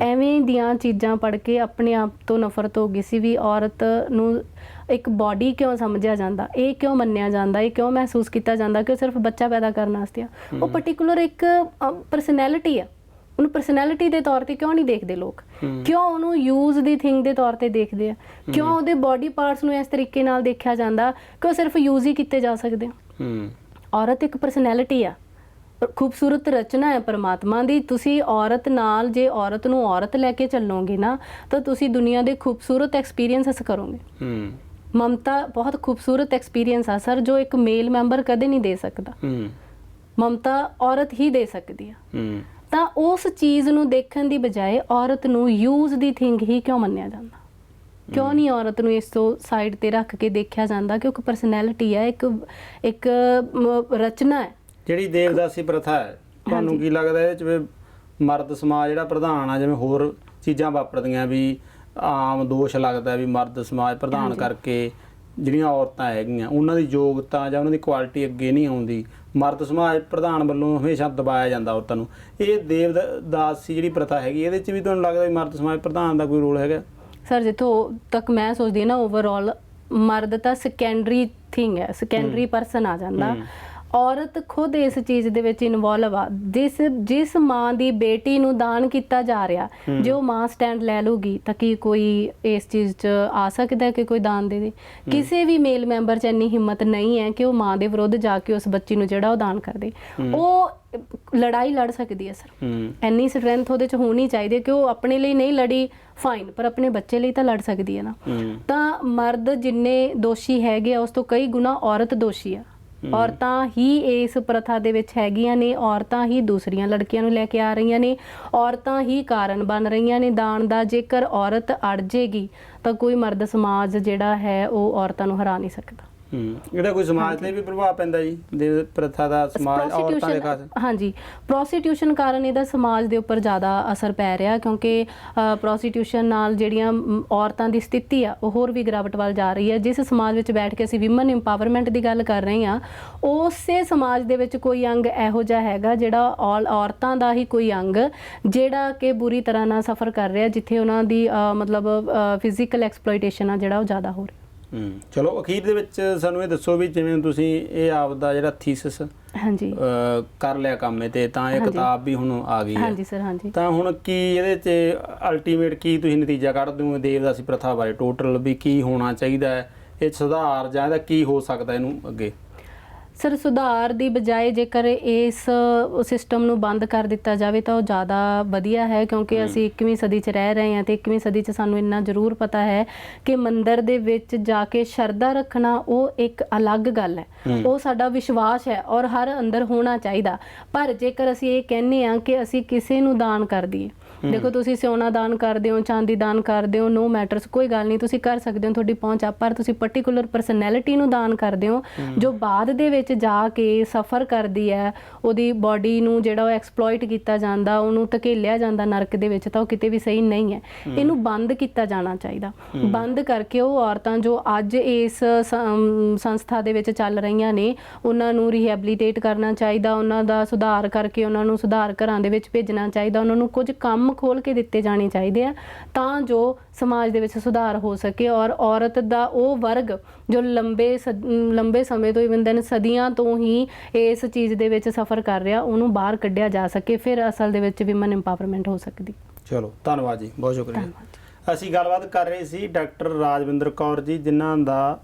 ਐਵੇਂ ਦੀਆਂ ਚੀਜ਼ਾਂ ਪੜ੍ਹ ਕੇ ਆਪਣੇ ਆਪ ਤੋਂ ਨਫ਼ਰਤ ਹੋ ਗਈ ਸੀ ਵੀ ਔਰਤ ਨੂੰ ਇੱਕ ਬਾਡੀ ਕਿਉਂ ਸਮਝਿਆ ਜਾਂਦਾ? ਇਹ ਕਿਉਂ ਮੰਨਿਆ ਜਾਂਦਾ? ਇਹ ਕਿਉਂ ਮਹਿਸੂਸ ਕੀਤਾ ਜਾਂਦਾ ਕਿ ਉਹ ਸਿਰਫ ਬੱਚਾ ਪੈਦਾ ਕਰਨ ਵਾਸਤੇ ਆ? ਉਹ ਪਾਰਟਿਕੂਲਰ ਇੱਕ ਪਰਸਨੈਲਿਟੀ ਆ। ਉਹਨੂੰ ਪਰਸਨੈਲਿਟੀ ਦੇ ਤੌਰ ਤੇ ਕਿਉਂ ਨਹੀਂ ਦੇਖਦੇ ਲੋਕ। ਕਿਉਂ ਉਹਨੂੰ ਯੂਜ਼ ਦੀ ਥਿੰਗ ਦੇ ਤੌਰ ਤੇ ਦੇਖਦੇ ਆ? ਕਿਉਂ ਉਹਦੇ ਬਾਡੀ ਪਾਰਟਸ ਨੂੰ ਇਸ ਤਰੀਕੇ ਨਾਲ ਦੇਖਿਆ ਜਾਂਦਾ ਕਿ ਉਹ ਸਿਰਫ ਯੂਜ਼ ਹੀ ਕੀਤੇ ਜਾ ਸਕਦੇ ਆ? ਔਰਤ ਇੱਕ ਪਰਸਨੈਲਿਟੀ ਆ। ਖੂਬਸੂਰਤ ਰਚਨਾ ਹੈ ਪਰਮਾਤਮਾ ਦੀ। ਤੁਸੀਂ ਔਰਤ ਨਾਲ ਜੇ ਔਰਤ ਨੂੰ ਔਰਤ ਲੈ ਕੇ ਚੱਲੋਗੇ ਨਾ ਤਾਂ ਤੁਸੀਂ ਦੁਨੀਆ ਦੇ ਖੂਬਸੂਰਤ ਐਕਸਪੀਰੀਅੰਸਸ ਕਰੋਗੇ। ਹੂੰ। ਮਮਤਾ ਬਹੁਤ ਖੂਬਸੂਰਤ ਐਕਸਪੀਰੀਅੰਸ ਆ ਸਰ ਜੋ ਇੱਕ ਮੇਲ ਮੈਂਬਰ ਕਦੇ ਨਹੀਂ ਦੇ ਸਕਦਾ। ਹੂੰ। ਮਮਤਾ ਔਰਤ ਹੀ ਦੇ ਸਕਦੀ ਆ। ਹੂੰ। ਤਾਂ ਉਸ ਚੀਜ਼ ਨੂੰ ਦੇਖਣ ਦੀ ਬਜਾਏ ਔਰਤ ਨੂੰ ਯੂਜ਼ ਦੀ ਥਿੰਗ ਹੀ ਕਿਉਂ ਮੰਨਿਆ ਜਾਂਦਾ? ਕਿਉਂ ਨਹੀਂ ਔਰਤ ਨੂੰ ਇਸ ਤੋਂ ਸਾਈਡ ਤੇ ਰੱਖ ਕੇ ਦੇਖਿਆ ਜਾਂਦਾ? ਕਿ ਉਹ ਇੱਕ ਪਰਸਨੈਲਿਟੀ ਹੈ ਇੱਕ ਇੱਕ ਰਚਨਾ ਹੈ। ਜਿਹੜੀ ਦੇਵਦਾਸੀ ਪ੍ਰਥਾ ਹੈ ਤੁਹਾਨੂੰ ਕੀ ਲੱਗਦਾ ਇਹਦੇ ਚ ਵੀ ਮਰਦ ਸਮਾਜ ਜਿਹੜਾ ਪ੍ਰਧਾਨ ਆ ਜਿਵੇਂ ਹੋਰ ਚੀਜ਼ਾਂ ਵਾਪਰਦੀਆਂ ਵੀ ਆਮ ਦੋਸ਼ ਲੱਗਦਾ ਵੀ ਮਰਦ ਸਮਾਜ ਪ੍ਰਧਾਨ ਕਰਕੇ ਜਿਹੜੀਆਂ ਔਰਤਾਂ ਹੈਗੀਆਂ ਉਹਨਾਂ ਦੀ ਯੋਗਤਾ ਜਾਂ ਉਹਨਾਂ ਦੀ ਕੁਆਲਿਟੀ ਅੱਗੇ ਨਹੀਂ ਆਉਂਦੀ। ਮਰਦ ਸਮਾਜ ਪ੍ਰਧਾਨ ਵੱਲੋਂ ਹਮੇਸ਼ਾ ਦਬਾਇਆ ਜਾਂਦਾ ਔਰਤਾਂ ਨੂੰ। ਇਹ ਦੇਵਦਾਸੀ ਜਿਹੜੀ ਪ੍ਰਥਾ ਹੈਗੀ ਇਹਦੇ ਚ ਵੀ ਤੁਹਾਨੂੰ ਲੱਗਦਾ ਵੀ ਮਰਦ ਸਮਾਜ ਪ੍ਰਧਾਨ ਦਾ ਕੋਈ ਰੋਲ ਹੈਗਾ? ਸਰ ਜਿੱਥੋਂ ਤੱਕ ਮੈਂ ਸੋਚਦੀ ਨਾ ਓਵਰਆਲ ਮਰਦ ਤਾਂ ਸੈਕੰਡਰੀ ਥਿੰਗ ਹੈ ਸੈਕੰਡਰੀ ਪਰਸਨ ਆ ਜਾਂਦਾ। ਔਰਤ ਖੁਦ ਇਸ ਚੀਜ਼ ਦੇ ਵਿੱਚ ਇਨਵੋਲਵ ਆ। ਜਿਸ ਜਿਸ ਮਾਂ ਦੀ ਬੇਟੀ ਨੂੰ ਦਾਨ ਕੀਤਾ ਜਾ ਰਿਹਾ ਜੇ ਉਹ ਮਾਂ ਸਟੈਂਡ ਲੈ ਲੂਗੀ ਤਾਂ ਕੀ ਕੋਈ ਇਸ ਚੀਜ਼ 'ਚ ਆ ਸਕਦਾ ਹੈ ਕਿ ਕੋਈ ਦਾਨ ਦੇ ਦੇ? ਕਿਸੇ ਵੀ ਮੇਲ ਮੈਂਬਰ 'ਚ ਇੰਨੀ ਹਿੰਮਤ ਨਹੀਂ ਹੈ ਕਿ ਉਹ ਮਾਂ ਦੇ ਵਿਰੁੱਧ ਜਾ ਕੇ ਉਸ ਬੱਚੀ ਨੂੰ ਜਿਹੜਾ ਉਹ ਦਾਨ ਕਰ ਦੇ। ਉਹ ਲੜਾਈ ਲੜ ਸਕਦੀ ਹੈ ਸਰ। ਇੰਨੀ ਸਟਰੈਂਥ ਉਹਦੇ ਚ ਹੋਣੀ ਚਾਹੀਦੀ ਹੈ ਕਿ ਉਹ ਆਪਣੇ ਲਈ ਨਹੀਂ ਲੜੀ ਫਾਈਨ ਪਰ ਆਪਣੇ ਬੱਚੇ ਲਈ ਤਾਂ ਲੜ ਸਕਦੀ ਹੈ ਨਾ। ਤਾਂ ਮਰਦ ਜਿੰਨੇ ਦੋਸ਼ੀ ਹੈਗੇ ਆ ਉਸ ਤੋਂ ਕਈ ਗੁਣਾ ਔਰਤ ਦੋਸ਼ੀ ਆ। ਔਰਤਾਂ ਹੀ ਇਸ ਪ੍ਰਥਾ ਦੇ ਵਿੱਚ ਹੈਗੀਆਂ ਨੇ, ਔਰਤਾਂ ਹੀ ਦੂਸਰੀਆਂ ਲੜਕੀਆਂ ਨੂੰ ਲੈ ਕੇ ਆ ਰਹੀਆਂ ਨੇ, ਔਰਤਾਂ ਹੀ ਕਾਰਨ ਬਣ ਰਹੀਆਂ ਨੇ ਦਾਨ ਦਾ, ਜੇਕਰ ਔਰਤ ਅੜ ਜੇਗੀ ਤਾਂ ਕੋਈ ਮਰਦ ਸਮਾਜ ਜਿਹੜਾ ਹੈ ਉਹ ਔਰਤਾਂ ਨੂੰ ਹਰਾ ਨਹੀਂ ਸਕਦਾ। ਹੂੰ ਇਹਦਾ ਕੋਈ ਸਮਾਜ ਤੇ ਵੀ ਪ੍ਰਭਾਵ ਪੈਂਦਾ ਜੀ? ਦੇਵ ਪ੍ਰਥਾ ਦਾ ਸਮਾਜ ਔਰਤਾਂ ਦੇ ਖਾਸ? ਹਾਂਜੀ ਪ੍ਰੋਸਟੀਟਿਊਸ਼ਨ ਕਾਰਨ ਇਹਦਾ ਸਮਾਜ ਦੇ ਉੱਪਰ ਜ਼ਿਆਦਾ ਅਸਰ ਪੈ ਰਿਹਾ ਕਿਉਂਕਿ ਪ੍ਰੋਸਟੀਟਿਊਸ਼ਨ ਨਾਲ ਜਿਹੜੀਆਂ ਔਰਤਾਂ ਦੀ ਸਥਿਤੀ ਆ ਉਹ ਹੋਰ ਵੀ ਗਿਰਾਵਟ ਵੱਲ ਜਾ ਰਹੀ ਹੈ। ਜਿਸ ਸਮਾਜ ਵਿੱਚ ਬੈਠ ਕੇ ਅਸੀਂ ਵਿਮਨ ਇੰਪਾਵਰਮੈਂਟ ਦੀ ਗੱਲ ਕਰ ਰਹੇ ਹਾਂ ਉਸੇ ਸਮਾਜ ਦੇ ਵਿੱਚ ਕੋਈ ਅੰਗ ਇਹੋ ਜਿਹਾ ਹੈਗਾ ਜਿਹੜਾ ਔਲ ਔਰਤਾਂ ਦਾ ਹੀ ਕੋਈ ਅੰਗ ਜਿਹੜਾ ਕਿ ਬੁਰੀ ਤਰ੍ਹਾਂ ਨਾਲ ਸਫਰ ਕਰ ਰਿਹਾ ਜਿੱਥੇ ਉਹਨਾਂ ਦੀ ਮਤਲਬ ਫਿਜ਼ੀਕਲ ਐਕਸਪਲੋਇਟੇਸ਼ਨ ਆ ਜਿਹੜਾ ਉਹ ਜ਼ਿਆਦਾ ਹੋ ਰਿਹਾ। ਚਲੋ ਅਖੀਰ ਦੇ ਵਿੱਚ ਸਾਨੂੰ ਇਹ ਦੱਸੋ ਵੀ ਜਿਵੇਂ ਤੁਸੀਂ ਇਹ ਆਪਦਾ ਜਿਹੜਾ ਥੀਸਿਸ ਹਾਂਜੀ। ਕਰ ਲਿਆ ਕੰਮ ਤੇ ਤਾਂ ਇਹ। ਕਿਤਾਬ ਵੀ ਹੁਣ ਆ ਗਈ ਹੈ। ਹਾਂਜੀ ਸਰ ਹਾਂਜੀ। ਤਾਂ ਹੁਣ ਕੀ ਇਹਦੇ 'ਚ ਅਲਟੀਮੇਟ ਕੀ ਤੁਸੀਂ ਨਤੀਜਾ ਕੱਢਦੇ ਹੋ ਦੇਵਦਾਸੀ ਪ੍ਰਥਾ ਬਾਰੇ? ਟੋਟਲ ਵੀ ਕੀ ਹੋਣਾ ਚਾਹੀਦਾ ਹੈ? ਇਹ ਸੁਧਾਰ ਜਾਂ ਇਹਦਾ ਕੀ ਹੋ ਸਕਦਾ ਇਹਨੂੰ ਅੱਗੇ? ਸਰ ਸੁਧਾਰ ਦੀ ਬਜਾਏ ਜੇਕਰ ਇਸ ਸਿਸਟਮ ਨੂੰ ਬੰਦ ਕਰ ਦਿੱਤਾ ਜਾਵੇ ਤਾਂ ਉਹ ਜ਼ਿਆਦਾ ਵਧੀਆ ਹੈ ਕਿਉਂਕਿ ਅਸੀਂ 21ਵੀਂ ਸਦੀ 'ਚ ਰਹਿ ਰਹੇ ਹਾਂ ਤੇ 21ਵੀਂ ਸਦੀ 'ਚ ਸਾਨੂੰ ਇੰਨਾ ਜ਼ਰੂਰ ਪਤਾ ਹੈ ਕਿ ਮੰਦਿਰ ਦੇ ਵਿੱਚ ਜਾ ਕੇ ਸ਼ਰਧਾ ਰੱਖਣਾ ਉਹ ਇੱਕ ਅਲੱਗ ਗੱਲ ਹੈ। ਉਹ ਸਾਡਾ ਵਿਸ਼ਵਾਸ ਹੈ ਔਰ ਹਰ ਅੰਦਰ ਹੋਣਾ ਚਾਹੀਦਾ। ਪਰ ਜੇਕਰ ਅਸੀਂ ਇਹ ਕਹਿੰਨੇ ਆ ਕਿ ਅਸੀਂ ਕਿਸੇ ਨੂੰ ਦਾਨ ਕਰ ਦਈਏ ਦੇਖੋ ਤੁਸੀਂ ਸੋਨਾ ਦਾਨ ਕਰਦੇ ਹੋ ਚਾਂਦੀ ਦਾਨ ਕਰਦੇ ਹੋ ਨੋ ਮੈਟਰਸ ਕੋਈ ਗੱਲ ਨਹੀਂ ਤੁਸੀਂ ਕਰ ਸਕਦੇ ਹੋ ਤੁਹਾਡੀ ਪਹੁੰਚ ਆ ਪਰ ਤੁਸੀਂ ਪਾਰਟਿਕੂਲਰ ਪਰਸਨੈਲਿਟੀ ਨੂੰ ਦਾਨ ਕਰਦੇ ਹੋ ਜੋ ਬਾਅਦ ਦੇ ਵਿੱਚ ਜਾ ਕੇ ਸਫਰ ਕਰਦੀ ਹੈ ਉਹਦੀ ਬਾਡੀ ਨੂੰ ਜਿਹੜਾ ਉਹ ਐਕਸਪਲੋਇਟ ਕੀਤਾ ਜਾਂਦਾ ਉਹਨੂੰ ਧਕੇਲਿਆ ਜਾਂਦਾ ਨਰਕ ਦੇ ਵਿੱਚ ਤਾਂ ਉਹ ਕਿਤੇ ਵੀ ਸਹੀ ਨਹੀਂ ਹੈ। ਇਹਨੂੰ ਬੰਦ ਕੀਤਾ ਜਾਣਾ ਚਾਹੀਦਾ। ਬੰਦ ਕਰਕੇ ਉਹ ਔਰਤਾਂ ਜੋ ਅੱਜ ਇਸ ਸੰਸਥਾ ਦੇ ਵਿੱਚ ਚੱਲ ਰਹੀਆਂ ਨੇ ਉਹਨਾਂ ਨੂੰ ਰੀਹੈਬਿਲਿਟੇਟ ਕਰਨਾ ਚਾਹੀਦਾ ਉਹਨਾਂ ਦਾ ਸੁਧਾਰ ਕਰਕੇ ਉਹਨਾਂ ਨੂੰ ਸੁਧਾਰ ਘਰਾਂ ਦੇ ਵਿੱਚ ਭੇਜਣਾ ਚਾਹੀਦਾ ਉਹਨਾਂ ਨੂੰ ਕੁਝ ਕੰਮ ਖੋਲ ਕੇ ਦਿੱਤੇ ਜਾਣੇ ਚਾਹੀਦੇ ਆ ਤਾਂ ਜੋ ਸਮਾਜ ਦੇ ਵਿੱਚ ਸੁਧਾਰ ਹੋ ਸਕੇ ਔਰ ਔਰਤ ਦਾ ਉਹ ਵਰਗ ਜੋ ਲੰਬੇ ਲੰਬੇ ਸਮੇਂ ਤੋਂ ਇਵਨ ਦਿਨ ਸਦੀਆਂ ਤੋਂ ਹੀ ਇਸ ਚੀਜ਼ ਦੇ ਵਿੱਚ ਸਫਰ ਕਰ ਰਿਹਾ ਉਹਨੂੰ ਬਾਹਰ ਕੱਢਿਆ ਜਾ ਸਕੇ ਫਿਰ ਅਸਲ ਦੇ ਵਿੱਚ ਵਿਮਨ ਇੰਪਾਵਰਮੈਂਟ ਹੋ ਸਕਦੀ। ਚਲੋ ਧੰਨਵਾਦ ਜੀ ਬਹੁਤ ਸ਼ੁਕਰੀਆ। ਅਸੀਂ ਗੱਲਬਾਤ ਕਰ ਰਹੇ ਸੀ ਡਾਕਟਰ ਰਾਜਵਿੰਦਰ ਕੌਰ ਜੀ ਜਿਨ੍ਹਾਂ ਦਾ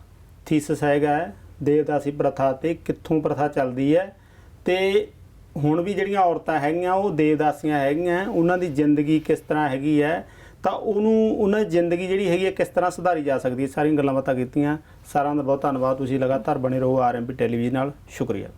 ਥੀਸਿਸ ਹੈਗਾ ਦੇਵਦਾਸੀ ਪ੍ਰਥਾ ਤੇ ਕਿੱਥੋਂ ਪ੍ਰਥਾ ਚੱਲਦੀ ਹੈ ਤੇ ਹੁਣ ਵੀ ਜਿਹੜੀਆਂ ਔਰਤਾਂ ਹੈਗੀਆਂ, ਉਹ ਦੇਵਦਾਸੀਆਂ ਹੈਗੀਆਂ, ਉਹਨਾਂ ਦੀ ਜ਼ਿੰਦਗੀ ਕਿਸ ਤਰ੍ਹਾਂ ਹੈਗੀ ਹੈ, ਤਾਂ ਉਹਨੂੰ, ਉਹਨਾਂ ਦੀ ਜ਼ਿੰਦਗੀ ਜਿਹੜੀ ਹੈਗੀ ਹੈ, ਕਿਸ ਤਰ੍ਹਾਂ ਸੁਧਾਰੀ ਜਾ ਸਕਦੀ ਹੈ? ਸਾਰੀਆਂ ਗੱਲਾਂ ਬਾਤਾਂ ਕੀਤੀਆਂ। ਸਾਰਿਆਂ ਦਾ ਬਹੁਤ ਧੰਨਵਾਦ। ਤੁਸੀਂ ਲਗਾਤਾਰ ਬਣੇ ਰਹੋ ਆਰਐਮਪੀ ਟੈਲੀਵਿਜ਼ਨ ਨਾਲ। ਸ਼ੁਕਰੀਆ।